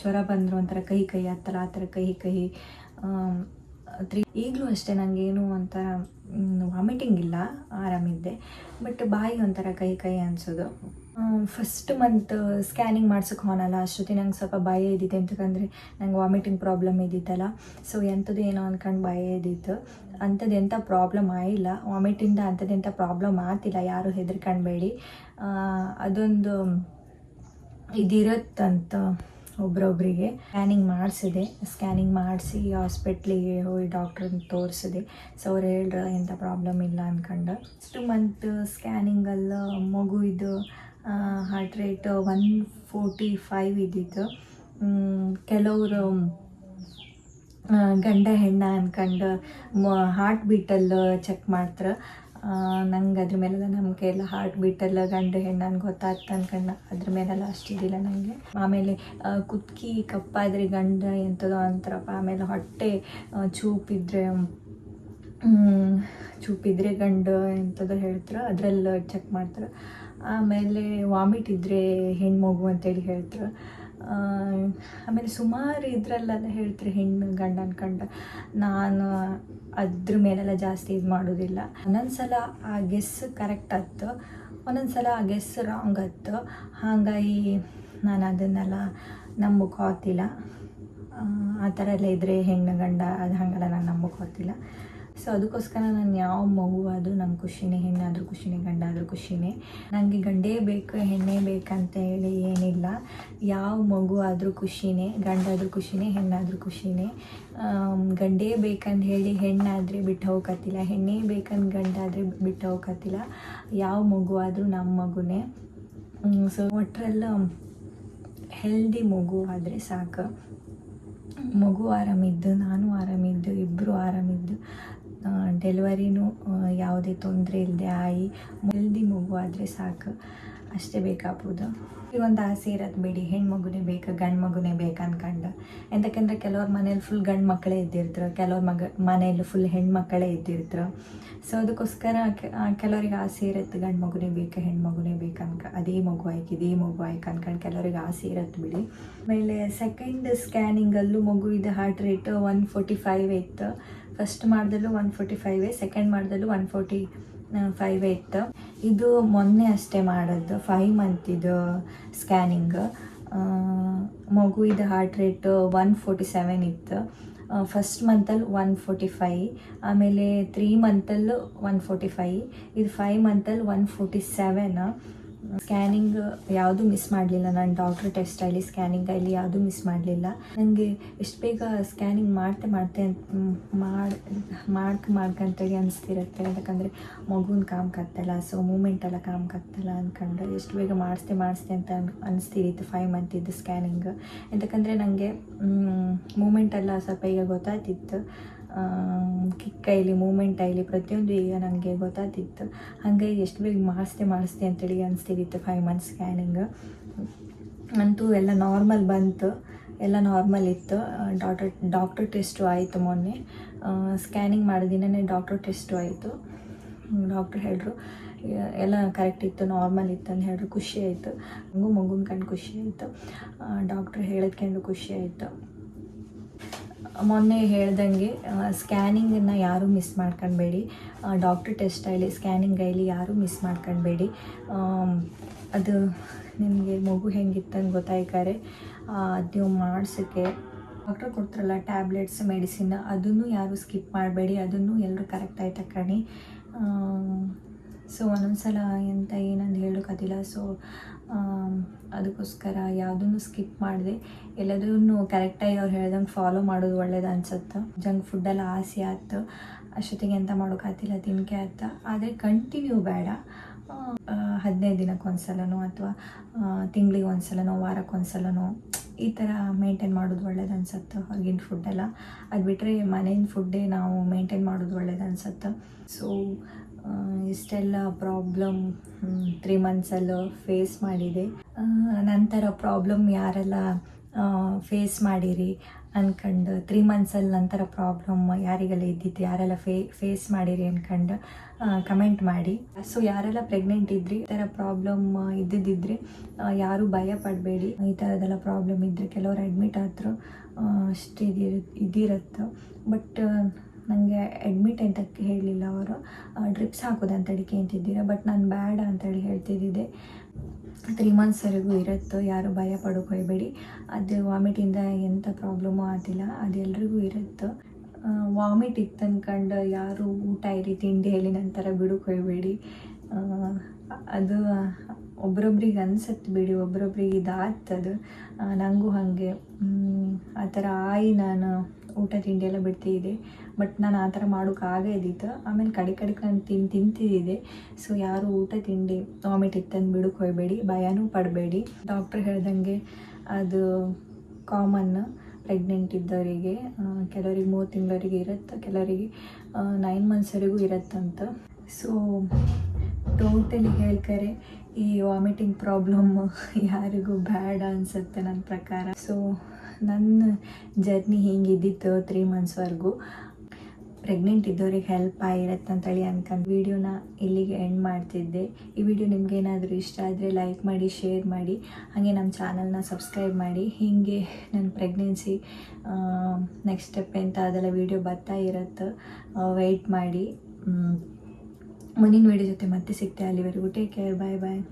ಜ್ವರ ಬಂದರು ಒಂಥರ ಕಹಿ ಕಹಿ, ಆ ಥರ ಆ ಥರ ಕಹಿ ಕಹಿ ತ್ರೀ ಈಗಲೂ ಅಷ್ಟೇ ನನಗೇನು ಒಂಥರ ವಾಮಿಟಿಂಗ್ ಇಲ್ಲ ಆರಾಮಿದ್ದೆ ಬಟ್ ಬಾಯಿ ಒಂಥರ ಕೈ ಕೈ ಅನಿಸೋದು. ಫಸ್ಟ್ ಮಂತ್ ಸ್ಕ್ಯಾನಿಂಗ್ ಮಾಡ್ಸೋಕೆ ಹೋನಲ್ಲ ಅಷ್ಟೊತ್ತಿ ನಂಗೆ ಸ್ವಲ್ಪ ಭಯ ಇದ್ದಿತ್ತು ಎಂತಕ್ಕಂದರೆ ನಂಗೆ ವಾಮಿಟಿಂಗ್ ಪ್ರಾಬ್ಲಮ್ ಇದ್ದಿತ್ತಲ್ಲ. ಸೊ ಎಂಥದ್ದು ಏನೋ ಅಂದ್ಕೊಂಡು ಭಯ ಇದ್ದಿತ್ತು. ಅಂಥದ್ದು ಎಂಥ ಪ್ರಾಬ್ಲಮ್ ಆಗಿಲ್ಲ. ವಾಮಿಟಿಂದ ಅಂಥದ್ದು ಎಂಥ ಪ್ರಾಬ್ಲಮ್ ಆಗ್ತಿಲ್ಲ. ಯಾರು ಹೆದರ್ಕೊಂಡ್ಬೇಡಿ ಅದೊಂದು ಇದಿರುತ್ತಂತ ಒಬ್ರೊಬ್ರಿಗೆ ಸ್ಕ್ಯಾನಿಂಗ್ ಮಾಡಿಸಿದೆ. ಸ್ಕ್ಯಾನಿಂಗ್ ಮಾಡಿಸಿ ಹಾಸ್ಪಿಟ್ಲಿಗೆ ಹೋಗಿ ಡಾಕ್ಟ್ರನ್ನ ತೋರಿಸಿದೆ. ಸೊ ಅವ್ರು ಹೇಳ್ರ ಎಂಥ ಪ್ರಾಬ್ಲಮ್ ಇಲ್ಲ ಅಂದ್ಕೊಂಡು ಇಷ್ಟು ಮಂತ್ ಸ್ಕ್ಯಾನಿಂಗಲ್ಲ ಮಗು ಇದು heart rate one forty five ಇದ್ದಿತ್ತು. ಕೆಲವರು ಗಂಡ ಹೆಣ್ಣ ಅನ್ಕೊಂಡು ಹಾರ್ಟ್ ಬೀಟಲ್ಲಿ ಚೆಕ್ ಮಾಡ್ತಾರೆ. ನಂಗೆ ಅದ್ರ ಮೇಲೆಲ್ಲ ನಂಬಿಕೆ ಇಲ್ಲ. ಹಾರ್ಟ್ ಬೀಟೆಲ್ಲ ಗಂಡು ಹೆಣ್ಣು ನನಗೆ ಗೊತ್ತಾಗ್ತ ಅನ್ಕೊಂಡು ಅದ್ರ ಮೇಲೆಲ್ಲ ಅಷ್ಟಿದಿಲ್ಲ ನನಗೆ ಆಮೇಲೆ ಕುತ್ಕಿ ಕಪ್ಪಾದ್ರೆ ಗಂಡ ಎಂಥದೋ ಅಂತಾರಪ್ಪ. ಆಮೇಲೆ ಹೊಟ್ಟೆ ಚೂಪಿದ್ರೆ ಚೂಪಿದ್ರೆ ಗಂಡು ಎಂಥದೋ ಹೇಳ್ತಾರೆ. ಅದ್ರಲ್ಲಿ ಚೆಕ್ ಮಾಡ್ತಾರೆ. ಆಮೇಲೆ ವಾಮಿಟ್ ಇದ್ದರೆ ಹೆಣ್ಮಗು ಅಂತೇಳಿ ಹೇಳ್ತಾರೆ. ಆಮೇಲೆ ಸುಮಾರು ಇದರಲ್ಲೆಲ್ಲ ಹೇಳ್ತಾರೆ ಹೆಣ್ಣು ಗಂಡ ಕಂಡ ನಾನು ಅದ್ರ ಮೇಲೆಲ್ಲ ಜಾಸ್ತಿ ಇದು ಮಾಡೋದಿಲ್ಲ. ಒಂದೊಂದ್ಸಲ ಆ ಗೆಸ್ ಕರೆಕ್ಟ್ ಆಯ್ತು ಒಂದೊಂದು ಸಲ ಆ ಗೆಸ್ ರಾಂಗ್ ಆಯ್ತು. ಹಾಗಾಗಿ ನಾನು ಅದನ್ನೆಲ್ಲ ನಂಬಕ್ಕೆ ಹೋಗ್ತಿಲ್ಲ ಆ, ಆ ಥರ ಎಲ್ಲ ಇದ್ದರೆ ಹೆಣ್ಣು ಗಂಡ ಅದು ಹಾಗೆಲ್ಲ ನಾನು ನಂಬಕ್ಕೆ ಹೋಗ್ತಿಲ್ಲ ಸೊ ಅದಕ್ಕೋಸ್ಕರ ನಾನು ಯಾವ ಮಗು ಅದು ನಂಗೆ ಖುಷಿನೇ, ಹೆಣ್ಣಾದರೂ ಖುಷಿನೇ ಗಂಡ ಆದರೂ ಖುಷಿನೇ. ನನಗೆ ಗಂಡೇ ಬೇಕು, ಹೆಣ್ಣೇ ಬೇಕಂತ ಹೇಳಿ ಏನಿಲ್ಲ. ಯಾವ ಮಗು ಆದರೂ ಖುಷಿನೇ, ಗಂಡಾದರೂ ಖುಷಿನೇ, ಹೆಣ್ಣಾದರೂ ಖುಷಿನೇ. ಗಂಡೇ ಬೇಕಂದು ಹೇಳಿ ಹೆಣ್ಣಾದರೆ ಬಿಟ್ಟು ಹೋಗತ್ತಿಲ್ಲ ಹೆಣ್ಣೇ ಬೇಕಂದು ಗಂಡಾದರೆ ಬಿಟ್ಟು ಹೋಗತ್ತಿಲ್ಲ ಯಾವ ಮಗು ಆದರೂ ನಮ್ಮ ಮಗುನೇ. ಸೊ ಒಟ್ಟರೆಲ್ಲ ಹೆಲ್ದಿ ಮಗು ಆದರೆ ಸಾಕು. ಮಗು ಆರಾಮಿದ್ದು, ನಾನು ಆರಾಮಿದ್ದು ಇಬ್ಬರು ಆರಾಮಿದ್ದು ಡೆಲಿವರಿನೂ ಯಾವುದೇ ತೊಂದರೆ ಇಲ್ಲದೆ ಆಯಿ ಮುಲ್ದಿ ಮಗು ಆದರೆ ಸಾಕು. ಅಷ್ಟೇ ಬೇಕಾಗ್ಬೋದು. ಈ ಒಂದು ಆಸೆ ಇರೋದು ಬಿಡಿ. ಹೆಣ್ಮಗುನೇ ಬೇಕು ಗಂಡು ಮಗುನೇ ಬೇಕು ಅನ್ಕಂಡು. ಎಂತಕ್ಕಂದ್ರೆ ಕೆಲವ್ರ ಮನೇಲಿ ಫುಲ್ ಗಂಡು ಮಕ್ಕಳೇ ಇದ್ದಿರ್ತಾರೆ. ಕೆಲವ್ರ ಮಗ, ಮನೇಲಿ ಫುಲ್ ಹೆಣ್ಮಕ್ಕಳೇ ಇದ್ದಿರ್ತಾರೆ. ಸೊ ಅದಕ್ಕೋಸ್ಕರ ಕೆಲವರಿಗೆ ಆಸೆ ಇರುತ್ತೆ ಗಂಡು ಮಗುನೇ ಬೇಕು, ಹೆಣ್ಮಗುನೇ ಬೇಕು ಅನ್ಕ, ಅದೇ ಮಗು ಆಯ್ಕೆ, ಇದೇ ಮಗು ಆಯ್ಕೆ ಅನ್ಕೊಂಡು ಕೆಲವ್ರಿಗೆ ಆಸೆ ಇರುತ್ತೆ ಬಿಡಿ. ಆಮೇಲೆ ಸೆಕೆಂಡ್ ಸ್ಕ್ಯಾನಿಂಗಲ್ಲೂ ಮಗು ಇದು heart rate one forty five ಇತ್ತು. ಫಸ್ಟ್ ಮಾಡ್ದಲ್ಲೂ ಒನ್ ಫೋರ್ಟಿ ಫೈವ್ ಸೆಕೆಂಡ್ ಮಾಡ್ದಲ್ಲೂ ಒನ್ ಫೋರ್ಟಿ ಫೈವೇ ಇತ್ತು. ಇದು ಮೊನ್ನೆ ಅಷ್ಟೇ ಮಾಡೋದು ಫೈವ್ ಮಂತ್ ಇದು ಸ್ಕ್ಯಾನಿಂಗ್ ಮಗು ಇದು heart rate one forty seven ಇತ್ತು. ಫಸ್ಟ್ ಮಂತಲ್ಲಿ ಒನ್ ಫೋರ್ಟಿ ಫೈ ಆಮೇಲೆ ತ್ರೀ ಮಂತಲ್ಲೂ ಒನ್ ಫೋರ್ಟಿ ಫೈ ಇದು ಫೈವ್ ಮಂತಲ್ಲಿ ಒನ್ ಫೋರ್ಟಿ ಸೆವೆನ್ ಸ್ಕ್ಯಾನಿಂಗ್ ಯಾವುದು ಮಿಸ್ ಮಾಡಲಿಲ್ಲ. ನಾನು ಡಾಕ್ಟರ್ ಟೆಸ್ಟ್ ಆಗಲಿ ಸ್ಕ್ಯಾನಿಂಗ್ ಆಗಲಿ ಯಾವುದು ಮಿಸ್ ಮಾಡಲಿಲ್ಲ. ನನಗೆ ಎಷ್ಟು ಬೇಗ ಸ್ಕ್ಯಾನಿಂಗ್ ಮಾಡ್ತೆ ಮಾಡ್ತೆ ಅಂತ ಮಾಡಿ ಮಾಡ್ಕ ಮಾಡ್ಕಂತೇಳಿ ಅನಿಸ್ತಿರುತ್ತೆ. ಯಾಕಂದರೆ ಮಗುನ ಕಾಮ್ ಕತ್ತಲ್ಲ ಸೊ ಮೂಮೆಂಟ್ ಎಲ್ಲ ಕಾಮ್ ಕತ್ತಲ್ಲ ಅಂದ್ಕೊಂಡು ಎಷ್ಟು ಬೇಗ ಮಾಡಿಸ್ತೆ ಮಾಡಿಸ್ತೆ ಅಂತ ಅನ್ ಅನಿಸ್ತಿತ್ತು ಫೈವ್ ಮಂತ್ ಇದ್ದು ಸ್ಕ್ಯಾನಿಂಗ್ ಯಾಕಂದರೆ ನನಗೆ ಮೂಮೆಂಟ್ ಎಲ್ಲ ಸ್ವಲ್ಪ ಈಗ ಗೊತ್ತಾಗ್ತಿತ್ತು ಕಿಕ್ ಆಗಲಿ ಮೂಮೆಂಟ್ ಆಗಲಿ ಪ್ರತಿಯೊಂದು ಈಗ ನನಗೆ ಗೊತ್ತಾಗ್ತಿತ್ತು. ಹಾಗಾಗಿ ಎಷ್ಟು ಬೇಗ ಮಾಡಿಸ್ದೆ ಮಾಡಿಸ್ದೆ ಅಂತೇಳಿ ಅನಿಸ್ತಿತ್ತು ಫೈವ್ ಮಂತ್ಸ್ ಸ್ಕ್ಯಾನಿಂಗ್ ಅಂತೂ ಎಲ್ಲ ನಾರ್ಮಲ್ ಬಂತು, ಎಲ್ಲ ನಾರ್ಮಲ್ ಇತ್ತು. ಡಾಕ್ಟರ್ ಡಾಕ್ಟರ್ ಟೆಸ್ಟು ಆಯಿತು ಮೊನ್ನೆ. ಸ್ಕ್ಯಾನಿಂಗ್ ಮಾಡಿದಿನೇ ಡಾಕ್ಟರ್ ಟೆಸ್ಟು ಆಯಿತು. ಡಾಕ್ಟ್ರ್ ಹೇಳಿದ್ರು ಎಲ್ಲ ಕರೆಕ್ಟ್ ಇತ್ತು ನಾರ್ಮಲ್ ಇತ್ತು ಅಂತ ಹೇಳಿದ್ರು ಖುಷಿ ಆಯಿತು. ಹಂಗೂ ಮಗುನ ಕಂಡು ಖುಷಿ ಆಯಿತು. ಡಾಕ್ಟ್ರ್ ಹೇಳೋದ್ಕೊಂಡು ಖುಷಿ ಆಯಿತು. ಮೊನ್ನೆ ಹೇಳ್ದಂಗೆ ಸ್ಕ್ಯಾನಿಂಗನ್ನು ಯಾರೂ ಮಿಸ್ ಮಾಡ್ಕೊಳ್ಬೇಡಿ ಡಾಕ್ಟ್ರ್ ಟೆಸ್ಟ್ ಆಗಲಿ ಸ್ಕ್ಯಾನಿಂಗ್ ಆಗಲಿ ಯಾರೂ ಮಿಸ್ ಮಾಡ್ಕೊಳ್ಬೇಡಿ ಆಮ್, ಅದು ನಿಮಗೆ ಮಗು ಹೆಂಗಿತ್ತಂಗೆ ಗೊತ್ತಾಯ್ಕಾರೆ. ಅದು ನೀವು ಮಾಡಿಸೋಕ್ಕೆ ಡಾಕ್ಟ್ರ್ ಕೊಡ್ತಾರಲ್ಲ ಟ್ಯಾಬ್ಲೆಟ್ಸ್ ಮೆಡಿಸಿನ್ ಅದನ್ನು ಯಾರೂ ಸ್ಕಿಪ್ ಮಾಡಬೇಡಿ. ಅದನ್ನು ಎಲ್ಲರೂ ಕರೆಕ್ಟಾಗಿ ತಗೊಳ್ಳಿ ಸೊ ಒಂದೊಂದ್ಸಲ ಎಂತ ಏನಂದು ಹೇಳೋಕ್ಕಾಗಿಲ್ಲ ಸೊ ಅದಕ್ಕೋಸ್ಕರ ಯಾವುದನ್ನು ಸ್ಕಿಪ್ ಮಾಡಿದೆ. ಎಲ್ಲದನ್ನು ಕರೆಕ್ಟಾಗಿ ಅವ್ರು ಹೇಳ್ದಂಗೆ ಫಾಲೋ ಮಾಡೋದು ಒಳ್ಳೇದು ಅನ್ಸುತ್ತೆ. ಜಂಕ್ ಫುಡ್ಡೆಲ್ಲ ಆಸೆ ಆಯ್ತು. ಅಷ್ಟೊತ್ತಿಗೆ ಎಂತ ಮಾಡೋಕ್ಕಾಗ್ತಿಲ್ಲ ತಿನ್ಕೆ ಆಯ್ತು. ಆದರೆ ಕಂಟಿನ್ಯೂ ಬೇಡ. ಹದಿನೈದು ದಿನಕ್ಕೆ ಒಂದ್ಸಲನೋ ಅಥವಾ ತಿಂಗಳಿಗೆ ಒಂದ್ಸಲನೋ ವಾರಕ್ಕೆ ಒಂದ್ಸಲನೋ ಈ ಥರ ಮೇಂಟೈನ್ ಮಾಡೋದು ಒಳ್ಳೇದು ಅನ್ಸುತ್ತೆ ಹೊರಗಿನ ಫುಡ್ಡೆಲ್ಲ. ಅದು ಬಿಟ್ಟರೆ ಮನೆಯಿಂದ ಫುಡ್ಡೇ ನಾವು ಮೇಂಟೈನ್ ಮಾಡೋದು ಒಳ್ಳೇದು ಅನ್ಸುತ್ತೆ. ಸೊ ಇಷ್ಟೆಲ್ಲ ಪ್ರಾಬ್ಲಮ್ ತ್ರೀ ಮಂತ್ಸಲ್ಲೂ ಫೇಸ್ ಮಾಡಿದೆ. ನಂತರ ಪ್ರಾಬ್ಲಮ್ ಯಾರೆಲ್ಲ ಫೇಸ್ ಮಾಡಿರಿ ಅಂದ್ಕೊಂಡು ತ್ರೀ ಮಂತ್ಸಲ್ಲಿ ನಂತರ ಪ್ರಾಬ್ಲಮ್ ಯಾರಿಗೆಲ್ಲ ಇದ್ದಿತ್ತು ಯಾರೆಲ್ಲ ಫೇ ಫೇಸ್ ಮಾಡಿರಿ ಅಂದ್ಕೊಂಡು ಕಮೆಂಟ್ ಮಾಡಿ. ಸೊ ಯಾರೆಲ್ಲ ಪ್ರೆಗ್ನೆಂಟ್ ಇದ್ರಿ ಈ ಥರ ಪ್ರಾಬ್ಲಮ್ ಇದ್ದಿದ್ದಿದ್ರೆ ಆ, ಯಾರೂ ಭಯ ಪಡಬೇಡಿ. ಈ ಥರದೆಲ್ಲ ಪ್ರಾಬ್ಲಮ್ ಇದ್ದರೆ ಕೆಲವರು ಅಡ್ಮಿಟ್ ಆದರೂ ಅಷ್ಟು ಇದಿರು ಇದಿರುತ್ತೆ. ಬಟ್ ನನಗೆ ಅಡ್ಮಿಟ್ ಅಂತ ಹೇಳಲಿಲ್ಲ ಅವರು. ಡ್ರಿಪ್ಸ್ ಹಾಕೋದಂತ ಅಡಿಕೆ ಅಂತಿದ್ದೀರ ಬಟ್ ನಾನು ಬೇಡ ಅಂತೇಳಿ ಹೇಳ್ತಿದ್ದಿದ್ದೆ. ತ್ರೀ ಮಂತ್ಸ್ವರೆಗೂ ಇರುತ್ತೆ, ಯಾರು ಭಯ ಪಡೋಕೆ ಹೋಗಬೇಡಿ. ಅದು ವಾಮಿಟಿಂದ ಎಂಥ ಪ್ರಾಬ್ಲಮ್ ಆಗಿಲ್ಲ ಅದು ಎಲ್ರಿಗೂ ಇರುತ್ತೆ. ವಾಮಿಟ್ ಇತ್ತು ಅಂದ್ಕೊಂಡು ಯಾರು ಊಟ ಇರಿ ತಿಂಡಿ ಹೇಳಿ ನಂತರ ಬಿಡೋಕೆ ಹೋಗಬೇಡಿ. ಅದು ಒಬ್ರೊಬ್ರಿಗೆ ಅನ್ಸತ್ತೆ ಬಿಡಿ, ಒಬ್ರೊಬ್ರಿಗೆ ಇದಾಗ್ತದೆ. ನನಗೂ ಹಾಗೆ. ಆ ಥರ ಆಯಿ ನಾನು ಊಟ ತಿಂಡಿ ಎಲ್ಲ ಬಿಡ್ತಿದ್ದೆ. ಬಟ್ ನಾನು ಆ ಥರ ಮಾಡೋಕ್ಕಾಗೇ ಇದ್ದಿತ್ತು. ಆಮೇಲೆ ಕಡೆ ಕಡೆಗೆ ನಾನು ತಿನ್ ತಿಂತಿದ್ದೆ ಸೊ ಯಾರು ಊಟ ತಿಂಡಿ ವಾಮಿಟ್ ಇತ್ತಂದು ಬಿಡಕ್ಕೆ ಹೋಗಬೇಡಿ. ಭಯನೂ ಪಡಬೇಡಿ. ಡಾಕ್ಟ್ರ್ ಹೇಳ್ದಂಗೆ ಅದು ಕಾಮನ್ ಪ್ರೆಗ್ನೆಂಟ್ ಇದ್ದವರಿಗೆ ಕೆಲವರಿಗೆ ಮೂರು ತಿಂಗಳವರೆಗೆ ಇರುತ್ತೆ, ಕೆಲವರಿಗೆ ನೈನ್ ಮಂತ್ಸ್ವರೆಗೂ ಇರುತ್ತಂತ. ಸೊ ಟೋಟಲಿ ಹೇಳ್ಕರೆ, ಈ ವಾಮಿಟಿಂಗ್ ಪ್ರಾಬ್ಲಮ್ ಯಾರಿಗೂ ಬೇಡ ಅನ್ಸುತ್ತೆ ನನ್ನ ಪ್ರಕಾರ. ಸೊ ನನ್ನ ಜರ್ನಿ ಹಿಂಗಿದ್ದಿತ್ತು ತ್ರೀ ಮಂತ್ಸ್ವರೆಗೂ ಪ್ರೆಗ್ನೆಂಟ್ ಇದ್ದವ್ರಿಗೆ ಹೆಲ್ಪ್ ಆಗಿರತ್ತೆ ಅಂತೇಳಿ ಅನ್ಕೊಂಡು ವಿಡಿಯೋನ ಇಲ್ಲಿಗೆ ಎಂಡ್ ಮಾಡ್ತಿದ್ದೆ. ಈ ವಿಡಿಯೋ ನಿಮ್ಗೆ ಏನಾದರೂ ಇಷ್ಟ ಆದರೆ ಲೈಕ್ ಮಾಡಿ ಶೇರ್ ಮಾಡಿ, ಹಾಗೆ ನಮ್ಮ ಚಾನಲ್ನ ಸಬ್ಸ್ಕ್ರೈಬ್ ಮಾಡಿ. ಹೀಗೆ ನನ್ನ ಪ್ರೆಗ್ನೆನ್ಸಿ ನೆಕ್ಸ್ಟ್ ಸ್ಟೆಪ್ ಎಂತ ಅದೆಲ್ಲ ವೀಡಿಯೋ ಬರ್ತಾ ಇರುತ್ತೆ ವೆಯ್ಟ್ ಮಾಡಿ. ಮುಂದಿನ ವೀಡಿಯೋ ಜೊತೆ ಮತ್ತೆ ಸಿಗ್ತೆ ಅಲ್ಲಿವರೆಗೂ. ಟೇಕ್ ಕೇರ್ ಬಾಯ್ ಬಾಯ್